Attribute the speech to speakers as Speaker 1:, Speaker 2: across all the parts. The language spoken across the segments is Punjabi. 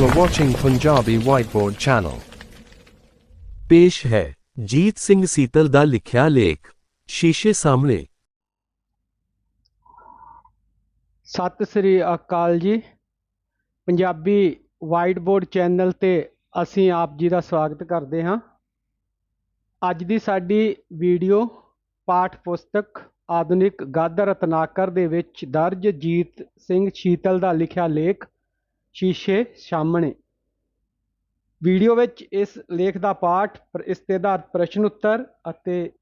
Speaker 1: You are watching Punjabi Whiteboard Channel.
Speaker 2: ਪੇਸ਼ ਹੈ। ਜੀਤ ਸਿੰਘ ਸੀਤਲ ਦਾ ਲਿਖਿਆ ਲੇਖ। ਸ਼ੀਸ਼ੇ ਸਾਹਮਣੇ।
Speaker 3: ਸਤਿ ਸ੍ਰੀ ਅਕਾਲ ਜੀ। ਪੰਜਾਬੀ ਵਾਈਟ ਬੋਰਡ ਚੈਨਲ ਤੇ ਅਸੀਂ ਆਪ ਜੀ ਦਾ ਸਵਾਗਤ ਕਰਦੇ ਹਾਂ। ਅੱਜ ਦੀ ਸਾਡੀ ਵੀਡੀਓ ਪਾਠ ਪੁਸਤਕ ਆਧੁਨਿਕ ਗਦ ਰਤਨਾਕਰ ਦੇ ਵਿੱਚ ਦਰਜ ਜੀਤ ਸਿੰਘ ਸ਼ੀਤਲ ਦਾ ਲਿਖਿਆ ਲੇਖ ਸ਼ੀਸ਼ੇ ਸਾਹਮਣੇ। ਵੀਡੀਓ ਵਿੱਚ ਇਸ ਲੇਖ ਦਾ ਪਾਠ, ਪਰ ਇਸ ਤੇ ਆਧਾਰਿਤ ਪ੍ਰਸ਼ਨ ਉੱਤਰ ਅਤੇ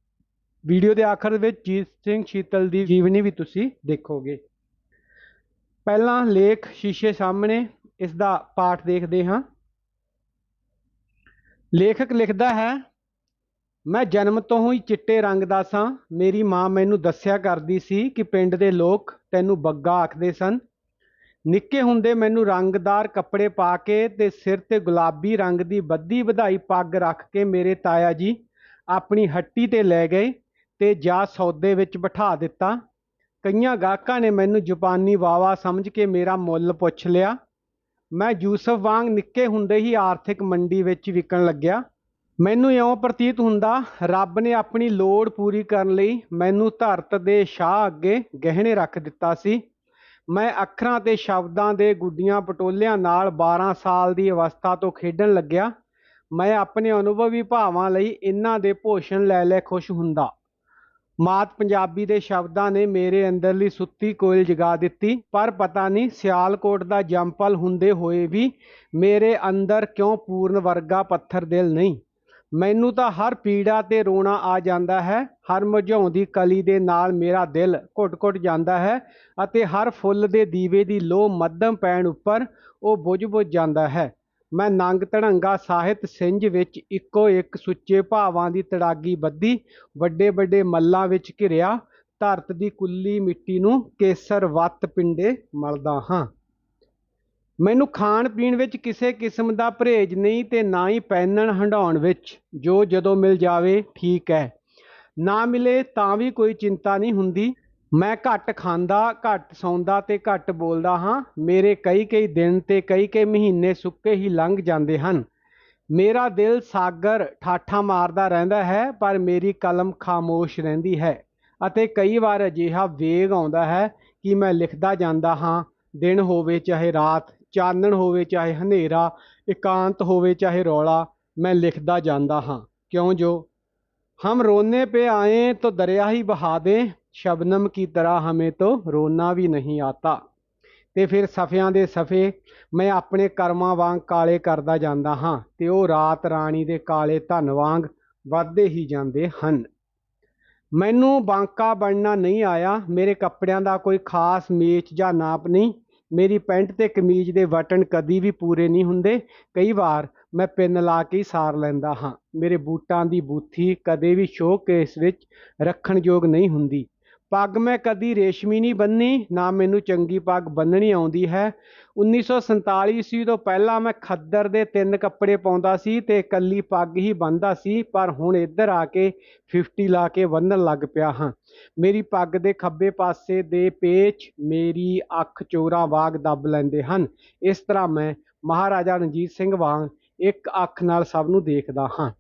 Speaker 3: ਵੀਡੀਓ ਦੇ ਆਖਰ ਵਿੱਚ ਜੀਤ ਸਿੰਘ ਸ਼ੀਤਲ ਦੀ ਜੀਵਨੀ ਵੀ ਤੁਸੀਂ ਦੇਖੋਗੇ। ਪਹਿਲਾਂ ਲੇਖ ਸ਼ੀਸ਼ੇ ਸਾਹਮਣੇ, ਇਸ ਦਾ ਪਾਠ ਦੇਖਦੇ ਹਾਂ। ਲੇਖਕ ਲਿਖਦਾ ਹੈ, ਮੈਂ ਜਨਮ ਤੋਂ ਹੀ ਚਿੱਟੇ ਰੰਗ ਦਾ ਸਾਂ। ਮੇਰੀ ਮਾਂ ਮੈਨੂੰ ਦੱਸਿਆ ਕਰਦੀ ਸੀ ਕਿ ਪਿੰਡ ਦੇ ਲੋਕ ਤੈਨੂੰ ਬੱਗਾ ਆਖਦੇ ਸਨ। ਨਿੱਕੇ ਹੁੰਦੇ ਮੈਨੂੰ ਰੰਗਦਾਰ ਕੱਪੜੇ ਪਾ ਕੇ ਤੇ ਸਿਰ ਤੇ ਗੁਲਾਬੀ ਰੰਗ ਦੀ ਬੱਧੀ ਵਧਾਈ ਪੱਗ ਰੱਖ ਕੇ ਮੇਰੇ ਤਾਇਆ ਜੀ ਆਪਣੀ ਹੱਟੀ ਤੇ ਲੈ ਗਏ ਤੇ ਜਾ ਸੌਦੇ ਵਿੱਚ ਬਿਠਾ ਦਿੱਤਾ। ਕਈਆਂ ਗਾਹਕਾਂ ਨੇ ਮੈਨੂੰ ਜਾਪਾਨੀ ਵਾਵਾ ਸਮਝ ਕੇ ਮੇਰਾ ਮੁੱਲ ਪੁੱਛ ਲਿਆ। ਮੈਂ ਯੂਸਫ ਵਾਂਗ ਨਿੱਕੇ ਹੁੰਦੇ ਹੀ ਆਰਥਿਕ ਮੰਡੀ ਵਿੱਚ ਵਿਕਣ ਲੱਗਿਆ। ਮੈਨੂੰ ਇਉਂ ਪ੍ਰਤੀਤ ਹੁੰਦਾ, ਰੱਬ ਨੇ ਆਪਣੀ ਲੋੜ ਪੂਰੀ ਕਰਨ ਲਈ ਮੈਨੂੰ ਧਰਤ ਦੇ ਸ਼ਾਹ ਅੱਗੇ ਗਹਿਣੇ ਰੱਖ ਦਿੱਤਾ ਸੀ। ਮੈਂ ਅੱਖਰਾਂ ਤੇ ਸ਼ਬਦਾਂ ਦੇ ਗੁੱਡੀਆਂ ਪਟੋਲਿਆਂ ਨਾਲ 12 ਸਾਲ ਦੀ ਅਵਸਥਾ ਤੋਂ ਖੇਡਣ ਲੱਗਿਆ। ਮੈਂ ਆਪਣੇ ਅਨੁਭਵੀ ਭਾਵਾਂ ਲਈ ਇਹਨਾਂ ਦੇ ਭੋਸ਼ਣ ਲੈ ਲੈ ਖੁਸ਼ ਹੁੰਦਾ। ਮਾਤ ਪੰਜਾਬੀ ਦੇ ਸ਼ਬਦਾਂ ਨੇ ਮੇਰੇ ਅੰਦਰਲੀ ਸੁੱਤੀ ਕੋਇਲ ਜਗਾ ਦਿੱਤੀ, ਪਰ ਪਤਾ ਨਹੀਂ ਸਿਆਲਕੋਟ ਦਾ ਜੰਪਲ ਹੁੰਦੇ ਹੋਏ ਵੀ ਮੇਰੇ ਅੰਦਰ ਕਿਉਂ ਪੂਰਨ ਵਰਗਾ ਪੱਥਰ ਦਿਲ ਨਹੀਂ। ਮੈਨੂੰ ਤਾਂ ਹਰ ਪੀੜਾ ਤੇ ਰੋਣਾ ਆ ਜਾਂਦਾ ਹੈ, ਹਰ ਮੁਝਾਉਂਦੀ ਕਲੀ ਦੇ ਨਾਲ ਮੇਰਾ ਦਿਲ ਘੁੱਟ-ਘੁੱਟ ਜਾਂਦਾ ਹੈ ਅਤੇ ਹਰ ਫੁੱਲ ਦੇ ਦੀਵੇ ਦੀ ਲੋਹ ਮੱਧਮ ਪੈਣ ਉੱਪਰ ਉਹ ਬੁੱਝ ਬੁੱਝ ਜਾਂਦਾ ਹੈ। ਮੈਂ ਨੰਗ ਤੜੰਗਾ ਸਾਹਿਤ ਸਿੰਜ ਵਿੱਚ ਇੱਕੋ ਇੱਕ ਸੁੱਚੇ ਭਾਵਾਂ ਦੀ ਤੜਾਗੀ ਬੱਧੀ ਵੱਡੇ ਵੱਡੇ ਮੱਲਾਂ ਵਿੱਚ ਘਿਰਿਆ, ਧਰਤ ਦੀ ਕੁੱਲੀ ਮਿੱਟੀ ਨੂੰ ਕੇਸਰ ਵੱਤ ਪਿੰਡੇ ਮਲਦਾ ਹਾਂ। ਮੈਨੂੰ ਖਾਣ ਪੀਣ ਵਿੱਚ ਕਿਸੇ ਕਿਸਮ ਦਾ ਪਰਹੇਜ ਨਹੀਂ ਤੇ ਨਾ ਹੀ ਪਹਿਨਣ ਹੰਡਾਉਣ ਵਿੱਚ, ਜੋ ਜਦੋਂ ਮਿਲ ਜਾਵੇ, ਠੀਕ ਹੈ। ਨਾ ਮਿਲੇ ਤਾਂ ਵੀ ਕੋਈ ਚਿੰਤਾ ਨਹੀਂ ਹੁੰਦੀ। ਮੈਂ ਘੱਟ ਖਾਂਦਾ, ਘੱਟ ਸੌਂਦਾ ਤੇ ਘੱਟ ਬੋਲਦਾ ਹਾਂ। ਮੇਰੇ ਕਈ ਕਈ ਦਿਨ ਤੇ ਕਈ ਕਈ ਮਹੀਨੇ ਸੁੱਕੇ ਹੀ ਲੰਘ ਜਾਂਦੇ ਹਨ। ਮੇਰਾ ਦਿਲ ਸਾਗਰ ਠਾਠਾ ਮਾਰਦਾ ਰਹਿੰਦਾ ਹੈ, ਪਰ ਮੇਰੀ ਕਲਮ ਖਾਮੋਸ਼ ਰਹਿੰਦੀ ਹੈ ਅਤੇ ਕਈ ਵਾਰ ਅਜਿਹਾ ਵੇਗ ਆਉਂਦਾ ਹੈ ਕਿ ਮੈਂ ਲਿਖਦਾ ਜਾਂਦਾ ਹਾਂ, ਦਿਨ ਹੋਵੇ ਚਾਹੇ ਰਾਤ। ਚਾਨਣ ਹੋਵੇ ਚਾਹੇ ਹਨੇਰਾ ਇਕਾਂਤ ਹੋਵੇ ਚਾਹੇ ਰੌਲਾ ਮੈਂ ਲਿਖਦਾ ਜਾਂਦਾ ਹਾਂ ਕਿਉਂ ਜੋ हम रोने पे आए तो दरिया ही बहा दें शबनम की तरह हमें तो रोना भी नहीं आता ਤੇ ਫਿਰ ਸਫਿਆਂ ਦੇ ਸਫੇ ਮੈਂ ਆਪਣੇ ਕਰਮਾਂ ਵਾਂਗ ਕਾਲੇ ਕਰਦਾ ਜਾਂਦਾ ਹਾਂ ਤੇ ਉਹ ਰਾਤ ਰਾਣੀ ਦੇ ਕਾਲੇ ਧਨ ਵਾਂਗ ਵੱਧਦੇ ਹੀ ਜਾਂਦੇ ਹਨ ਮੈਨੂੰ ਬਾਂਕਾ ਬਣਨਾ ਨਹੀਂ ਆਇਆ ਮੇਰੇ ਕੱਪੜਿਆਂ ਦਾ ਕੋਈ ਖਾਸ ਮੇਚ ਜਾਂ ਨਾਪ ਨਹੀਂ ਮੇਰੀ ਪੈਂਟ ਤੇ ਕਮੀਜ਼ ਦੇ ਬਟਨ ਕਦੀ ਵੀ ਪੂਰੇ ਨਹੀਂ ਹੁੰਦੇ। ਕਈ ਵਾਰ ਮੈਂ ਪਿੰਨ ਲਾ ਕੇ ਹੀ ਸਾਰ ਲੈਂਦਾ ਹਾਂ। ਮੇਰੇ ਬੂਟਾਂ ਦੀ ਬੂਥੀ ਕਦੇ ਵੀ ਸ਼ੋਕੇਸ ਵਿੱਚ ਰੱਖਣ ਯੋਗ ਨਹੀਂ ਹੁੰਦੀ। ਪੱਗ ਮੈਂ ਕਦੀ ਰੇਸ਼ਮੀ ਨਹੀਂ ਬੰਨੀ, ਨਾ ਮੈਨੂੰ ਚੰਗੀ ਪੱਗ ਬੰਨਣੀ ਆਉਂਦੀ ਹੈ। 1947 ਈਸਵੀ ਤੋਂ ਪਹਿਲਾਂ ਮੈਂ ਖੱਦਰ ਦੇ ਤਿੰਨ ਕੱਪੜੇ ਪਾਉਂਦਾ ਸੀ ਤੇ ਇਕੱਲੀ ਪੱਗ ਹੀ ਬੰਨਦਾ ਸੀ, ਪਰ ਹੁਣ ਇੱਧਰ ਆ ਕੇ 50 ਲਾ ਕੇ ਬੰਨਣ ਲੱਗ ਪਿਆ ਹਾਂ। ਮੇਰੀ ਪੱਗ ਦੇ ਖੱਬੇ ਪਾਸੇ ਦੇ ਪੇਚ ਮੇਰੀ ਅੱਖ ਚੋਰਾ ਵਾਗ ਦੱਬ ਲੈਂਦੇ ਹਨ। ਇਸ ਤਰ੍ਹਾਂ ਮੈਂ ਮਹਾਰਾਜਾ ਰਣਜੀਤ ਸਿੰਘ ਵਾਂਗ ਇੱਕ ਅੱਖ ਨਾਲ ਸਭ ਨੂੰ ਦੇਖਦਾ ਹਾਂ।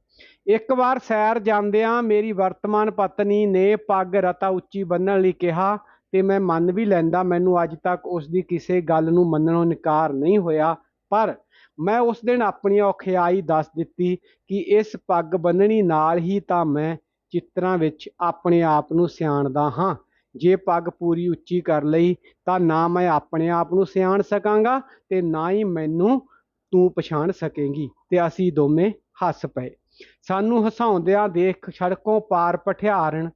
Speaker 3: ਇੱਕ ਵਾਰ ਸੈਰ ਜਾਂਦਿਆਂ ਮੇਰੀ ਵਰਤਮਾਨ ਪਤਨੀ ਨੇ ਪੱਗ ਰਤਾ ਉੱਚੀ ਬੰਨਣ ਲਈ ਕਿਹਾ ਤੇ ਮੈਂ ਮੰਨ ਵੀ ਲੈਂਦਾ ਮੈਨੂੰ ਅੱਜ ਤੱਕ ਉਸ ਦੀ ਕਿਸੇ ਗੱਲ ਨੂੰ ਮੰਨਣੋਂ ਇਨਕਾਰ ਨਹੀਂ ਹੋਇਆ, ਪਰ ਮੈਂ ਉਸ ਦਿਨ ਆਪਣੀ ਔਖਿਆਈ ਦੱਸ ਦਿੱਤੀ ਕਿ ਇਸ ਪੱਗ ਬੰਨਣੀ ਨਾਲ ਹੀ ਤਾਂ ਮੈਂ ਚਿੱਤਰਾਂ ਵਿੱਚ ਆਪਣੇ ਆਪ ਨੂੰ ਸਿਆਣਦਾ ਹਾਂ। ਜੇ ਪੱਗ ਪੂਰੀ ਉੱਚੀ ਕਰ ਲਈ ਤਾਂ ਨਾ ਮੈਂ ਆਪਣੇ ਆਪ ਨੂੰ ਸਿਆਣ ਸਕਾਂਗਾ ਤੇ ਨਾ ਹੀ ਮੈਨੂੰ ਤੂੰ ਪਛਾਣ ਸਕੇਂਗੀ ਤੇ ਅਸੀਂ ਦੋਵੇਂ ਹੱਸ ਪਏ। ਸਾਨੂੰ ਹਸਾਉਂਦਿਆਂ ਦੇਖ ਸੜਕੋਂ ਪਾਰ ਪਠਿਆਰਨ,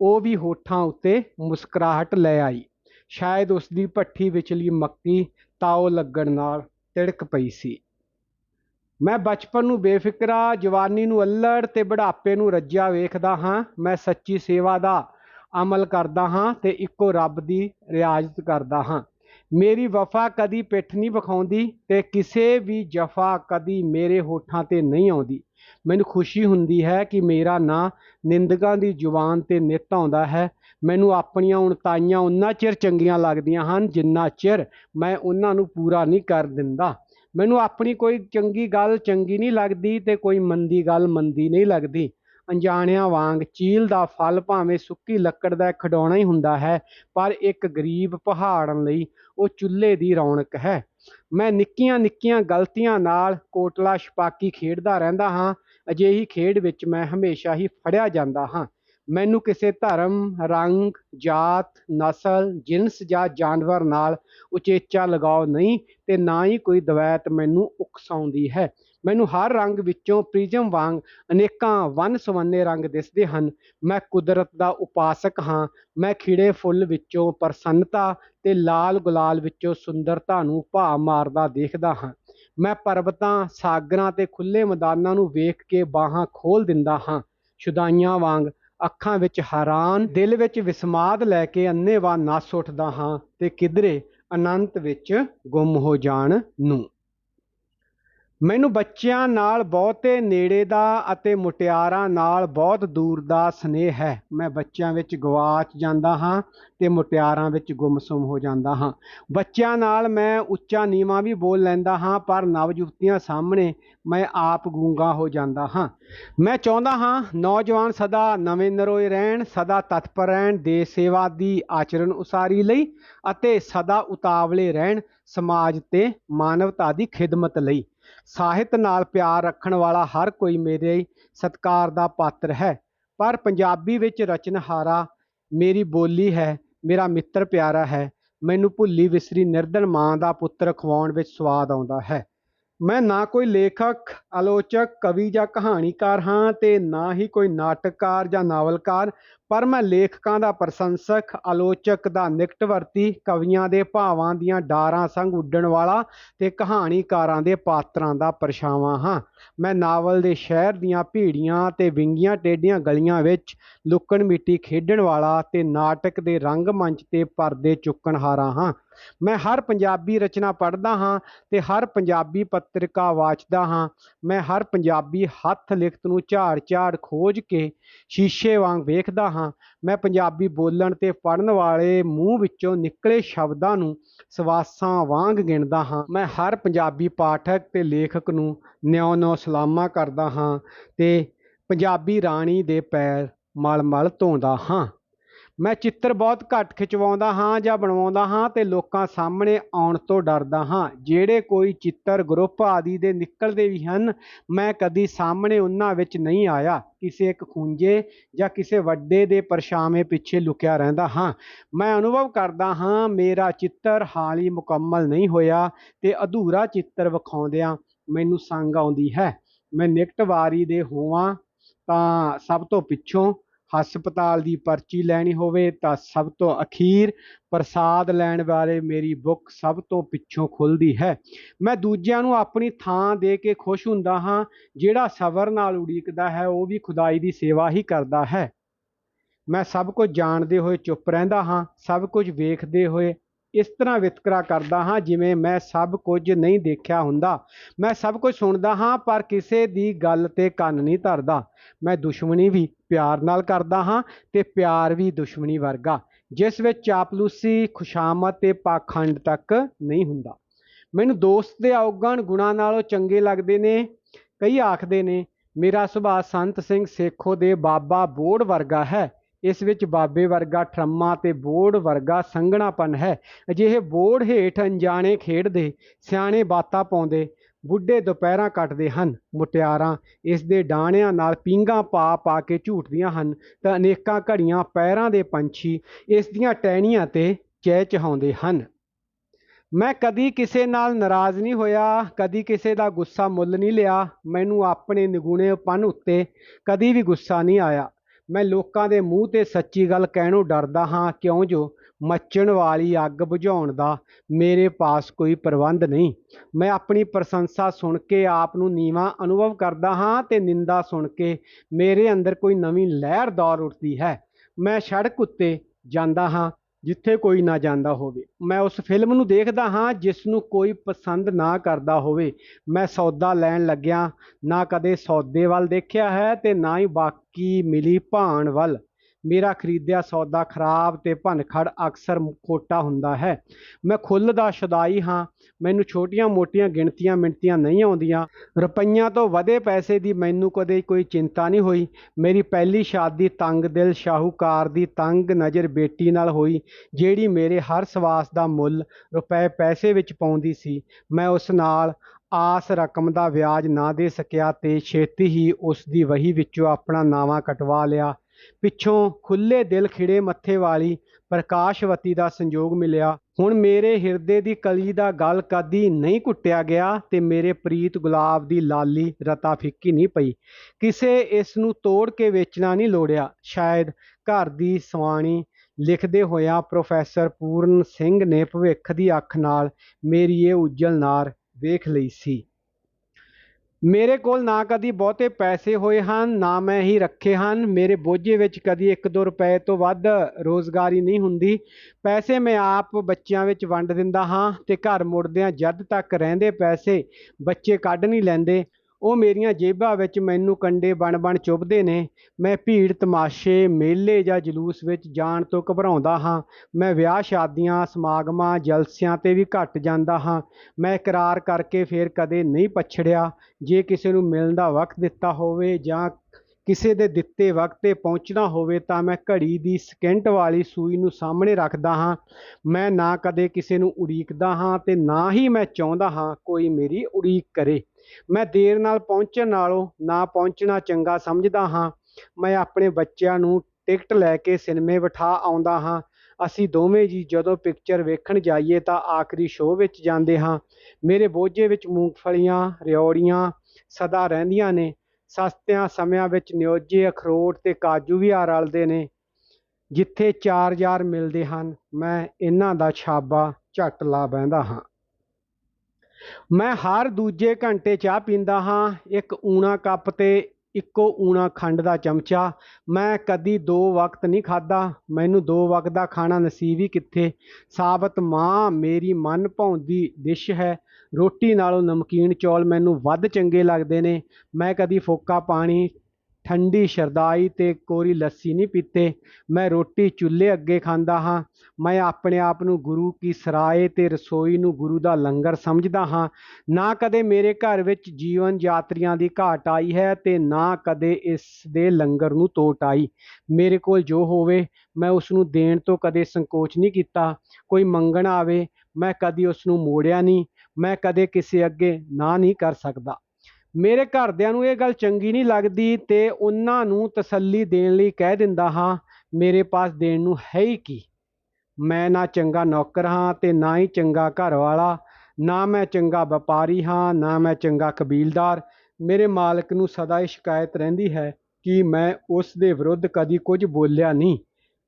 Speaker 3: ਉਹ ਵੀ ਹੋਠਾਂ ਉੱਤੇ ਮੁਸਕਰਾਹਟ ਲੈ ਆਈ। ਸ਼ਾਇਦ ਉਸ ਦੀ ਭੱਠੀ ਵਿਚਲੀ ਮੱਕੀ ਤਾਓ ਲੱਗਣ ਨਾਲ ਤਿੜਕ ਪਈ ਸੀ। ਮੈਂ ਬਚਪਨ ਨੂੰ ਬੇਫਿਕਰਾ, ਜਵਾਨੀ ਨੂੰ ਅਲੜ ਤੇ ਬੁਢਾਪੇ ਨੂੰ ਰੱਜਿਆ ਵੇਖਦਾ ਹਾਂ। ਮੈਂ ਸੱਚੀ ਸੇਵਾ ਦਾ ਅਮਲ ਕਰਦਾ ਹਾਂ ਤੇ ਇੱਕੋ ਰੱਬ ਦੀ ਰਿਆਜ਼ਤ ਕਰਦਾ ਹਾਂ। ਮੇਰੀ ਵਫਾ ਕਦੀ ਪਿੱਠ ਨਹੀਂ ਵਿਖਾਉਂਦੀ ਤੇ ਕਿਸੇ ਵੀ ਜਫਾ ਕਦੀ ਮੇਰੇ ਹੋਠਾਂ ਤੇ ਨਹੀਂ ਆਉਂਦੀ। ਮੈਨੂੰ ਖੁਸ਼ੀ ਹੁੰਦੀ ਹੈ ਕਿ ਮੇਰਾ ਨਾਂ ਨਿੰਦਕਾਂ ਦੀ ਜ਼ੁਬਾਨ ਤੇ ਨਿੱਤ ਆਉਂਦਾ ਹੈ। ਮੈਨੂੰ ਆਪਣੀਆਂ ਉਣਤਾਈਆਂ ਉਨਾ ਚਿਰ ਚੰਗੀਆਂ ਲੱਗਦੀਆਂ ਹਨ ਜਿੰਨਾ ਚਿਰ ਮੈਂ ਉਹਨਾਂ ਨੂੰ ਪੂਰਾ ਨਹੀਂ ਕਰ ਦਿੰਦਾ। ਮੈਨੂੰ ਆਪਣੀ ਕੋਈ ਚੰਗੀ ਗੱਲ ਚੰਗੀ ਨਹੀਂ ਲੱਗਦੀ ਤੇ ਕੋਈ ਮੰਦੀ ਗੱਲ ਮੰਦੀ ਨਹੀਂ ਲੱਗਦੀ। ਅਣਜਾਣਿਆਂ ਵਾਂਗ ਚੀਲ ਦਾ ਫਲ ਭਾਵੇਂ ਸੁੱਕੀ ਲੱਕੜ ਦਾ ਖਿਡੌਣਾ ਹੀ ਹੁੰਦਾ ਹੈ, ਪਰ ਇੱਕ ਗਰੀਬ ਪਹਾੜਨ ਲਈ ਉਹ ਚੁੱਲ੍ਹੇ ਦੀ ਰੌਣਕ ਹੈ। ਮੈਂ ਨਿੱਕੀਆਂ ਨਿੱਕੀਆਂ ਗਲਤੀਆਂ ਨਾਲ ਕੋਟਲਾ ਛਪਾਕੀ ਖੇਡਦਾ ਰਹਿੰਦਾ ਹਾਂ, ਅਜਿਹੀ ਖੇਡ ਵਿੱਚ ਮੈਂ ਹਮੇਸ਼ਾ ਹੀ ਫੜਿਆ ਜਾਂਦਾ ਹਾਂ। ਮੈਨੂੰ ਕਿਸੇ ਧਰਮ, ਰੰਗ, ਜਾਤ, ਨਸਲ, ਜਿਨਸ ਜਾਂ ਜਾਨਵਰ ਨਾਲ ਉਚੇਚਾ ਲਗਾਓ ਨਹੀਂ ਤੇ ਨਾ ਹੀ ਕੋਈ ਦਵੈਤ ਮੈਨੂੰ ਉਕਸਾਉਂਦੀ ਹੈ। ਮੈਨੂੰ ਹਰ ਰੰਗ ਵਿੱਚੋਂ ਪ੍ਰਿਜ਼ਮ ਵਾਂਗ ਅਨੇਕਾਂ ਵੰਨ ਸਵੰਨੇ ਰੰਗ ਦਿਸਦੇ ਹਨ। ਮੈਂ ਕੁਦਰਤ ਦਾ ਉਪਾਸਕ ਹਾਂ। ਮੈਂ ਖਿੜੇ ਫੁੱਲ ਵਿੱਚੋਂ ਪ੍ਰਸੰਨਤਾ ਤੇ ਲਾਲ ਗੁਲਾਲ ਵਿੱਚੋਂ ਸੁੰਦਰਤਾ ਨੂੰ ਭਾ ਮਾਰਦਾ ਦੇਖਦਾ ਹਾਂ। ਮੈਂ ਪਰਬਤਾਂ, ਸਾਗਰਾਂ ਤੇ ਖੁੱਲੇ ਮੈਦਾਨਾਂ ਨੂੰ ਵੇਖ ਕੇ ਬਾਹਾਂ ਖੋਲ ਦਿੰਦਾ ਹਾਂ। ਸ਼ੁਦਾਈਆਂ ਵਾਂਗ ਅੱਖਾਂ ਵਿੱਚ ਹੈਰਾਨ, ਦਿਲ ਵਿੱਚ ਵਿਸਮਾਦ ਲੈ ਕੇ ਅੰਨੇਵਾਹ ਨੱਸ ਉੱਠਦਾ ਹਾਂ ਤੇ ਕਿਧਰੇ ਅਨੰਤ ਵਿੱਚ ਗੁੰਮ ਹੋ ਜਾਣ ਨੂੰ। ਮੈਨੂੰ ਬੱਚਿਆਂ ਨਾਲ ਬਹੁਤੇ ਨੇੜੇ ਦਾ ਅਤੇ ਮੁਟਿਆਰਾਂ ਨਾਲ ਬਹੁਤ ਦੂਰ ਦਾ ਸਨੇਹ ਹੈ। ਮੈਂ ਬੱਚਿਆਂ ਵਿੱਚ ਗਵਾਚ ਜਾਂਦਾ ਹਾਂ ਤੇ ਮੁਟਿਆਰਾਂ ਵਿੱਚ ਗੁੰਮਸੁੰਮ ਹੋ ਜਾਂਦਾ ਹਾਂ। ਬੱਚਿਆਂ ਨਾਲ ਮੈਂ ਉੱਚਾ ਨੀਵਾਂ ਵੀ ਬੋਲ ਲੈਂਦਾ ਹਾਂ, ਪਰ ਨਵਜੁਵਤੀਆਂ ਸਾਹਮਣੇ ਮੈਂ ਆਪ ਗੂੰਗਾ ਹੋ ਜਾਂਦਾ ਹਾਂ। ਮੈਂ ਚਾਹੁੰਦਾ ਹਾਂ, ਨੌਜਵਾਨ ਸਦਾ ਨਵੇਂ ਨਰੋਏ ਰਹਿਣ, ਸਦਾ ਤਤਪਰ ਰਹਿਣ, ਦੇਸ਼ ਸੇਵਾ ਦੀ ਆਚਰਣ ਉਸਾਰੀ ਲਈ ਅਤੇ ਸਦਾ ਉਤਾਵਲੇ ਰਹਿਣ ਸਮਾਜ ਤੇ ਮਾਨਵਤਾ ਦੀ ਖਿਦਮਤ ਲਈ। ਸਾਹਿਤ ਨਾਲ ਪਿਆਰ ਰੱਖਣ ਵਾਲਾ ਹਰ ਕੋਈ ਮੇਰੇ ਸਤਿਕਾਰ ਦਾ ਪਾਤਰ ਹੈ। ਪਰ ਪੰਜਾਬੀ ਵਿੱਚ ਰਚਨਹਾਰਾ ਮੇਰੀ ਬੋਲੀ ਹੈ, ਮੇਰਾ ਮਿੱਤਰ ਪਿਆਰਾ ਹੈ। ਮੈਨੂੰ ਭੁੱਲੀ ਵਿਸਰੀ ਨਿਰਦਨ ਮਾਂ ਦਾ ਪੁੱਤਰ ਖਵਾਉਣ ਵਿੱਚ ਸਵਾਦ ਆਉਂਦਾ ਹੈ। ਮੈਂ ਨਾ ਕੋਈ ਲੇਖਕ, ਆਲੋਚਕ, ਕਵੀ ਜਾਂ ਕਹਾਣੀਕਾਰ ਹਾਂ ਤੇ ਨਾ ਹੀ ਕੋਈ ਨਾਟਕਕਾਰ ਜਾਂ ਨਾਵਲਕਾਰ, ਪਰ ਮੈਂ ਲੇਖਕਾਂ ਦਾ ਪ੍ਰਸ਼ੰਸਕ, ਆਲੋਚਕ ਦਾ ਨਿਕਟਵਰਤੀ, ਕਵੀਆਂ ਦੇ ਭਾਵਾਂ ਦੀਆਂ ਡਾਰਾਂ ਸੰਗ ਉੱਡਣ ਵਾਲਾ ਤੇ ਕਹਾਣੀਕਾਰਾਂ ਦੇ ਪਾਤਰਾਂ ਦਾ ਪਰਛਾਵਾਂ ਹਾਂ। ਮੈਂ ਨਾਵਲ ਦੇ ਸ਼ਹਿਰ ਦੀਆਂ ਭੀੜੀਆਂ ਤੇ ਵਿੰਗੀਆਂ ਟੇਡੀਆਂ ਗਲੀਆਂ ਵਿੱਚ ਲੁੱਕਣ ਮਿੱਟੀ ਖੇਡਣ ਵਾਲਾ ਤੇ ਨਾਟਕ ਦੇ ਰੰਗਮੰਚ ਤੇ ਪਰਦੇ ਚੁੱਕਣ ਹਾਰਾ ਹਾਂ। ਮੈਂ ਹਰ ਪੰਜਾਬੀ ਰਚਨਾ ਪੜ੍ਹਦਾ ਹਾਂ ਤੇ ਹਰ ਪੰਜਾਬੀ ਪੱਤਰਿਕਾ ਵਾਚਦਾ ਹਾਂ। ਮੈਂ ਹਰ ਪੰਜਾਬੀ ਹੱਥ ਲਿਖਤ ਨੂੰ ਝਾੜ ਝਾੜ ਖੋਜ ਕੇ ਸ਼ੀਸ਼ੇ ਵਾਂਗ ਵੇਖਦਾ ਹਾਂ। ਮੈਂ ਪੰਜਾਬੀ ਬੋਲਣ ਤੇ ਪੜ੍ਹਨ ਵਾਲੇ ਮੂੰਹ ਵਿੱਚੋਂ ਨਿਕਲੇ ਸ਼ਬਦਾਂ ਨੂੰ ਸਵਾਸਾਂ ਵਾਂਗ ਗਿਣਦਾ ਹਾਂ। ਮੈਂ ਹਰ ਪੰਜਾਬੀ ਪਾਠਕ ਤੇ ਲੇਖਕ ਨੂੰ ਨਿਉ ਨਿਉ ਸਲਾਮਾਂ ਕਰਦਾ ਹਾਂ ਤੇ ਪੰਜਾਬੀ ਰਾਣੀ ਦੇ ਪੈਰ ਮਲ ਮਲ ਧੋਂਦਾ ਹਾਂ। ਮੈਂ ਚਿੱਤਰ ਬਹੁਤ ਘੱਟ ਖਿਚਵਾਉਂਦਾ ਹਾਂ ਜਾਂ ਬਣਵਾਉਂਦਾ ਹਾਂ ਤੇ ਲੋਕਾਂ ਸਾਹਮਣੇ ਆਉਣ ਤੋਂ ਡਰਦਾ ਹਾਂ। ਜਿਹੜੇ ਕੋਈ ਚਿੱਤਰ ਗਰੁੱਪ ਆਦਿ ਦੇ ਨਿਕਲਦੇ ਵੀ ਹਨ, ਮੈਂ ਕਦੀ ਸਾਹਮਣੇ ਉਹਨਾਂ ਵਿੱਚ ਨਹੀਂ ਆਇਆ। ਕਿਸੇ ਇੱਕ ਖੂੰਜੇ ਜਾਂ ਕਿਸੇ ਵੱਡੇ ਦੇ ਪਰਛਾਵੇਂ ਪਿੱਛੇ ਲੁਕਿਆ ਰਹਿੰਦਾ ਹਾਂ। ਮੈਂ ਅਨੁਭਵ ਕਰਦਾ ਹਾਂ, ਮੇਰਾ ਚਿੱਤਰ ਹਾਲ ਹੀ ਮੁਕੰਮਲ ਨਹੀਂ ਹੋਇਆ ਤੇ ਅਧੂਰਾ ਚਿੱਤਰ ਵਿਖਾਉਂਦਿਆਂ ਮੈਨੂੰ ਸੰਗ ਆਉਂਦੀ ਹੈ। ਮੈਂ ਨਿਕਟ ਵਾਰੀ ਦੇ ਹੋਵਾਂ ਤਾਂ ਸਭ ਤੋਂ ਪਿੱਛੋਂ ਹਸਪਤਾਲ ਦੀ ਪਰਚੀ ਲੈਣੀ ਹੋਵੇ ਤਾਂ ਸਭ ਤੋਂ ਅਖੀਰ ਪ੍ਰਸਾਦ ਲੈਣ ਵਾਲੇ ਮੇਰੀ ਬੁੱਕ ਸਭ ਤੋਂ ਪਿੱਛੋਂ ਖੁੱਲਦੀ ਹੈ। ਮੈਂ ਦੂਜਿਆਂ ਨੂੰ ਆਪਣੀ ਥਾਂ ਦੇ ਕੇ ਖੁਸ਼ ਹੁੰਦਾ ਹਾਂ, ਜਿਹੜਾ ਸਬਰ ਨਾਲ ਉਡੀਕਦਾ ਹੈ, ਉਹ ਵੀ ਖੁਦਾਈ ਦੀ ਸੇਵਾ ਹੀ ਕਰਦਾ ਹੈ। ਮੈਂ ਸਭ ਕੁਝ ਜਾਣਦੇ ਹੋਏ ਚੁੱਪ ਰਹਿੰਦਾ ਹਾਂ, ਸਭ ਕੁਝ ਵੇਖਦੇ ਹੋਏ ਇਸ ਤਰ੍ਹਾਂ ਵਿਤਕਰਾ ਕਰਦਾ ਹਾਂ ਜਿਵੇਂ ਮੈਂ ਸਭ ਕੁਝ ਨਹੀਂ ਦੇਖਿਆ ਹੁੰਦਾ। ਮੈਂ ਸਭ ਕੁਝ ਸੁਣਦਾ ਹਾਂ ਪਰ ਕਿਸੇ ਦੀ ਗੱਲ ਤੇ ਕੰਨ ਨਹੀਂ ਧਰਦਾ। ਮੈਂ ਦੁਸ਼ਮਣੀ ਵੀ ਪਿਆਰ ਨਾਲ ਕਰਦਾ ਹਾਂ ਤੇ ਪਿਆਰ ਵੀ ਦੁਸ਼ਮਣੀ ਵਰਗਾ, ਜਿਸ ਵਿੱਚ ਚਾਪਲੂਸੀ ਖੁਸ਼ਾਮਦ ਤੇ ਪਾਖੰਡ ਤੱਕ ਨਹੀਂ ਹੁੰਦਾ। ਮੈਨੂੰ ਦੋਸਤ ਦੇ ਔਗਣ ਗੁਣਾਂ ਨਾਲੋਂ ਚੰਗੇ ਲੱਗਦੇ ਨੇ, ਕਈ ਆਖਦੇ ਨੇ, ਮੇਰਾ ਸੁਭਾਅ ਸੰਤ ਸਿੰਘ ਸੇਖੋ ਦੇ ਬਾਬਾ ਬੋੜ ਵਰਗਾ ਹੈ। ਇਸ ਵਿੱਚ ਬਾਬੇ ਵਰਗਾ ਠਰਮਾ ਤੇ ਬੋੜ ਵਰਗਾ ਸੰਘਣਾਪਨ ਹੈ। ਅਜਿਹੇ ਬੋੜ ਹੇਠ ਅਣਜਾਣੇ ਖੇਡਦੇ, ਸਿਆਣੇ ਬਾਤਾਂ ਪਾਉਂਦੇ, ਬੁੱਢੇ ਦੁਪਹਿਰਾਂ ਕੱਟਦੇ ਹਨ। ਮੁਟਿਆਰਾਂ ਇਸ ਦੇ ਡਾਣਿਆਂ ਨਾਲ ਪੀਂਘਾਂ ਪਾ ਪਾ ਕੇ ਝੂਟਦੀਆਂ ਹਨ ਤਾਂ ਅਨੇਕਾਂ ਘੜੀਆਂ ਪੈਰਾਂ ਦੇ ਪੰਛੀ ਇਸ ਦੀਆਂ ਟਹਿਣੀਆਂ ਤੇ ਚਹਿਚਹਾਉਂਦੇ ਹਨ। ਮੈਂ ਕਦੀ ਕਿਸੇ ਨਾਲ ਨਾਰਾਜ਼ ਨਹੀਂ ਹੋਇਆ, ਕਦੀ ਕਿਸੇ ਦਾ ਗੁੱਸਾ ਮੁੱਲ ਨਹੀਂ ਲਿਆ, ਮੈਨੂੰ ਆਪਣੇ ਨਿਗੁਣੇਪਨ ਉੱਤੇ ਕਦੀ ਵੀ ਗੁੱਸਾ ਨਹੀਂ ਆਇਆ। ਮੈਂ ਲੋਕਾਂ ਦੇ ਮੂੰਹ ਤੇ ਸੱਚੀ ਗੱਲ ਕਹਿਣੋਂ ਡਰਦਾ ਹਾਂ, ਕਿਉਂ ਜੋ ਮੱਚਣ ਵਾਲੀ ਅੱਗ ਬੁਝਾਉਣ ਦਾ ਮੇਰੇ ਪਾਸ ਕੋਈ ਪ੍ਰਬੰਧ ਨਹੀਂ। ਮੈਂ ਆਪਣੀ ਪ੍ਰਸ਼ੰਸਾ ਸੁਣ ਕੇ ਆਪ ਨੂੰ ਨੀਵਾਂ ਅਨੁਭਵ ਕਰਦਾ ਹਾਂ ਤੇ ਨਿੰਦਾ ਸੁਣ ਕੇ ਮੇਰੇ ਅੰਦਰ ਕੋਈ ਨਵੀਂ ਲਹਿਰ ਦੌਰ ਉੱਠਦੀ ਹੈ। ਮੈਂ ਸੜਕ ਉੱਤੇ ਜਾਂਦਾ ਹਾਂ ਜਿੱਥੇ ਕੋਈ ਨਾ ਜਾਂਦਾ ਹੋਵੇ। ਮੈਂ ਉਸ ਫਿਲਮ ਨੂੰ ਦੇਖਦਾ ਹਾਂ, ਜਿਸ ਨੂੰ ਕੋਈ ਪਸੰਦ ਨਾ ਕਰਦਾ ਹੋਵੇ। ਮੈਂ ਸੌਦਾ ਲੈਣ ਲੱਗਿਆ, ਨਾ ਕਦੇ ਸੌਦੇ ਵੱਲ ਦੇਖਿਆ ਹੈ ਤੇ ਨਾ ਹੀ ਬਾਕੀ ਮਿਲੀ ਭਾਣ ਵੱਲ। ਮੇਰਾ ਖਰੀਦਿਆ ਸੌਦਾ ਖਰਾਬ ਤੇ ਭੰਨਖੜ ਅਕਸਰ ਖੋਟਾ ਹੁੰਦਾ ਹੈ। ਮੈਂ ਖੁੱਲ੍ਹ ਦਾ ਸ਼ੁਦਾਈ ਹਾਂ, ਮੈਨੂੰ ਛੋਟੀਆਂ-ਮੋਟੀਆਂ ਗਿਣਤੀਆਂ ਮਿਣਤੀਆਂ ਨਹੀਂ ਆਉਂਦੀਆਂ। ਰੁਪਈਆਂ ਤੋਂ ਵਧੇ ਪੈਸੇ ਦੀ ਮੈਨੂੰ ਕਦੇ ਕੋਈ ਚਿੰਤਾ ਨਹੀਂ ਹੋਈ। ਮੇਰੀ ਪਹਿਲੀ ਸ਼ਾਦੀ ਤੰਗ ਦਿਲ ਸ਼ਾਹੂਕਾਰ ਦੀ ਤੰਗ ਨਜ਼ਰ ਬੇਟੀ ਨਾਲ ਹੋਈ, ਜਿਹੜੀ ਮੇਰੇ ਹਰ ਸਵਾਸ ਦਾ ਮੁੱਲ ਰੁਪਏ ਪੈਸੇ ਵਿੱਚ ਪਾਉਂਦੀ ਸੀ। ਮੈਂ ਉਸ ਨਾਲ ਆਸ ਰਕਮ ਦਾ ਵਿਆਜ ਨਾ ਦੇ ਸਕਿਆ ਤੇ ਛੇਤੀ ਹੀ ਉਸ ਦੀ ਵਹੀ ਵਿੱਚੋਂ ਆਪਣਾ ਨਾਵਾਂ ਕਟਵਾ ਲਿਆ। ਪਿੱਛੋਂ ਖੁੱਲੇ ਦਿਲ ਖਿੜੇ ਮੱਥੇ ਵਾਲੀ ਪ੍ਰਕਾਸ਼ਵਤੀ ਦਾ ਸੰਜੋਗ ਮਿਲਿਆ। ਹੁਣ ਮੇਰੇ ਹਿਰਦੇ ਦੀ ਕਲੀ ਦਾ ਗਲ ਕਦੀ ਨਹੀਂ ਘੁੱਟਿਆ ਗਿਆ ਤੇ ਮੇਰੇ ਪ੍ਰੀਤ ਗੁਲਾਬ ਦੀ ਲਾਲੀ ਰਤਾ ਫਿੱਕੀ ਨਹੀਂ ਪਈ। ਕਿਸੇ ਇਸ ਨੂੰ ਤੋੜ ਕੇ ਵੇਚਣਾ ਨਹੀਂ ਲੋੜਿਆ। ਸ਼ਾਇਦ ਘਰ ਦੀ ਸਵਾਣੀ ਲਿਖਦੇ ਹੋਇਆ ਪ੍ਰੋਫੈਸਰ ਪੂਰਨ ਸਿੰਘ ਨੇ ਭਵਿੱਖ ਦੀ ਅੱਖ ਨਾਲ ਮੇਰੀ ਇਹ ਉਜਲ ਨਾਰ ਵੇਖ ਲਈ ਸੀ। ਮੇਰੇ ਕੋਲ ਨਾ ਕਦੀ ਬਹੁਤੇ ਪੈਸੇ ਹੋਏ ਹਨ, ਨਾ ਮੈਂ ਹੀ ਰੱਖੇ ਹਨ। ਮੇਰੇ ਬੋਝੇ ਵਿੱਚ ਕਦੀ 1-2 ਰੁਪਏ ਤੋਂ ਵੱਧ ਰੋਜ਼ਗਾਰੀ ਨਹੀਂ ਹੁੰਦੀ। ਪੈਸੇ ਮੈਂ ਆਪ ਬੱਚਿਆਂ ਵਿੱਚ ਵੰਡ ਦਿੰਦਾ ਹਾਂ ਤੇ ਘਰ ਮੁੜਦਿਆਂ ਜਦ ਤੱਕ ਰਹਿੰਦੇ ਪੈਸੇ ਬੱਚੇ ਕੱਢ ਨਹੀਂ ਲੈਂਦੇ। ਉਹ ਮੇਰੀਆਂ ਜੇਬਾਂ ਵਿੱਚ ਮੈਨੂੰ ਕੰਡੇ ਬਣ-ਬਣ ਚੁੱਭਦੇ ਨੇ। ਮੈਂ ਭੀੜ, ਤਮਾਸ਼ੇ, ਮੇਲੇ ਜਾਂ ਜਲੂਸ ਵਿੱਚ ਜਾਣ ਤੋਂ ਘਬਰਾਉਂਦਾ ਹਾਂ। ਮੈਂ ਵਿਆਹ ਸ਼ਾਦੀਆਂ, ਸਮਾਗਮਾਂ, ਜਲਸਿਆਂ ਤੇ ਵੀ ਘੱਟ ਜਾਂਦਾ ਹਾਂ। ਮੈਂ ਇਕਰਾਰ ਕਰਕੇ ਫਿਰ ਕਦੇ ਨਹੀਂ ਪਛੜਿਆ। ਜੇ ਕਿਸੇ ਨੂੰ ਮਿਲਣ ਦਾ ਵਕਤ ਦਿੱਤਾ ਹੋਵੇ ਜਾਂ ਕਿਸੇ ਦੇ ਦਿੱਤੇ ਵਕਤ ਤੇ ਪਹੁੰਚਣਾ ਹੋਵੇ ਤਾਂ ਮੈਂ ਘੜੀ ਦੀ ਸਕਿੰਟ ਵਾਲੀ ਸੂਈ ਨੂੰ ਸਾਹਮਣੇ ਰੱਖਦਾ ਹਾਂ। ਮੈਂ ਨਾ ਕਦੇ ਕਿਸੇ ਨੂੰ ਉਡੀਕਦਾ ਹਾਂ ਤੇ ਨਾ ਹੀ ਮੈਂ ਚਾਹੁੰਦਾ ਹਾਂ ਕੋਈ ਮੇਰੀ ਉਡੀਕ ਕਰੇ। ਮੈਂ ਦੇਰ ਨਾਲ ਪਹੁੰਚਣ ਨਾਲੋਂ ਨਾ ਪਹੁੰਚਣਾ ਚੰਗਾ ਸਮਝਦਾ ਹਾਂ। ਮੈਂ ਆਪਣੇ ਬੱਚਿਆਂ ਨੂੰ ਟਿਕਟ ਲੈ ਕੇ ਸਿਨੇਮੇ ਬਿਠਾ ਆਉਂਦਾ ਹਾਂ। ਅਸੀਂ ਦੋਵੇਂ ਜੀ ਜਦੋਂ ਪਿਕਚਰ ਵੇਖਣ ਜਾਈਏ ਤਾਂ ਆਖਰੀ ਸ਼ੋਅ ਵਿੱਚ ਜਾਂਦੇ ਹਾਂ। ਮੇਰੇ ਬੋਝੇ ਵਿੱਚ ਮੂੰਗਫਲੀਆਂ, ਰਿਓੜੀਆਂ ਸਦਾ ਰਹਿੰਦੀਆਂ ਨੇ। ਸਸਤਿਆਂ ਸਮਿਆਂ ਵਿੱਚ ਨਿਓਜੇ ਅਖਰੋਟ ਤੇ ਕਾਜੂ ਵੀ ਆ ਰਲਦੇ ਨੇ, ਜਿੱਥੇ ਚਾਰ ਯਾਰ ਮਿਲਦੇ ਹਨ। ਮੈਂ ਇਹਨਾਂ ਦਾ ਛਾਬਾ ਝੱਟ ਲਾ ਬਹਿੰਦਾ ਹਾਂ। ਮੈਂ ਹਰ ਦੂਜੇ ਘੰਟੇ ਚਾਹ ਪੀਂਦਾ ਹਾਂ, ਇੱਕ ਊਣਾ ਕੱਪ ਅਤੇ ਇੱਕੋ ਊਣਾ ਖੰਡ ਦਾ ਚਮਚਾ। ਮੈਂ ਕਦੀ ਦੋ ਵਕਤ ਨਹੀਂ ਖਾਧਾ, ਮੈਨੂੰ ਦੋ ਵਕਤ ਦਾ ਖਾਣਾ ਨਸੀਬ ਹੀ ਕਿੱਥੇ? ਸਾਬਤ ਮਾਂ, ਮੇਰੀ ਮਨ ਭਾਉਂਦੀ ਡਿਸ਼ ਹੈ। ਰੋਟੀ ਨਾਲੋਂ ਨਮਕੀਨ ਚੌਲ ਮੈਨੂੰ ਵੱਧ ਚੰਗੇ ਲੱਗਦੇ ਨੇ। ਮੈਂ ਕਦੀ ਫੋਕਾ ਪਾਣੀ ਠੰਡੀ ਸ਼ਰਦਾਈ ਤੇ ਕੋਰੀ ਲੱਸੀ ਨਹੀਂ ਪੀਤੇ। ਮੈਂ ਰੋਟੀ ਚੁੱਲ੍ਹੇ ਅੱਗੇ ਖਾਂਦਾ ਹਾਂ। ਮੈਂ ਆਪਣੇ ਆਪ ਨੂੰ ਗੁਰੂ ਕੀ ਸਰਾਏ ਤੇ ਰਸੋਈ ਨੂੰ ਗੁਰੂ ਦਾ ਲੰਗਰ ਸਮਝਦਾ ਹਾਂ। ਨਾ ਕਦੇ ਮੇਰੇ ਘਰ ਵਿੱਚ ਜੀਵਨ ਯਾਤਰੀਆਂ ਦੀ ਘਾਟ ਆਈ ਹੈ ਤੇ ਨਾ ਕਦੇ ਇਸ ਦੇ ਲੰਗਰ ਨੂੰ ਤੋਟ ਆਈ। ਮੇਰੇ ਕੋਲ ਜੋ ਹੋਵੇ, ਮੈਂ ਉਸ ਨੂੰ ਦੇਣ ਤੋਂ ਕਦੇ ਸੰਕੋਚ ਨਹੀਂ ਕੀਤਾ। ਕੋਈ ਮੰਗਣ ਆਵੇ, ਮੈਂ ਕਦੀ ਉਸ ਨੂੰ ਮੋੜਿਆ ਨਹੀਂ। ਮੈਂ ਕਦੇ ਕਿਸੇ ਅੱਗੇ ਨਾ ਨਹੀਂ ਕਰ ਸਕਦਾ। ਮੇਰੇ ਘਰਦਿਆਂ ਨੂੰ ਇਹ ਗੱਲ ਚੰਗੀ ਨਹੀਂ ਲੱਗਦੀ ਤੇ ਉਹਨਾਂ ਨੂੰ ਤਸੱਲੀ ਦੇਣ ਲਈ ਕਹਿ ਦਿੰਦਾ ਹਾਂ, ਮੇਰੇ ਪਾਸ ਦੇਣ ਨੂੰ ਹੈ ਹੀ ਕੀ? ਮੈਂ ਨਾ ਚੰਗਾ ਨੌਕਰ ਹਾਂ ਤੇ ਨਾ ਹੀ ਚੰਗਾ ਘਰ ਵਾਲਾ ਨਾ ਮੈਂ ਚੰਗਾ ਵਪਾਰੀ ਹਾਂ, ਨਾ ਮੈਂ ਚੰਗਾ ਕਬੀਲਦਾਰ। ਮੇਰੇ ਮਾਲਕ ਨੂੰ ਸਦਾ ਇਹ ਸ਼ਿਕਾਇਤ ਰਹਿੰਦੀ ਹੈ ਕਿ ਮੈਂ ਉਸ ਦੇ ਵਿਰੁੱਧ ਕਦੀ ਕੁਝ ਬੋਲਿਆ ਨਹੀਂ,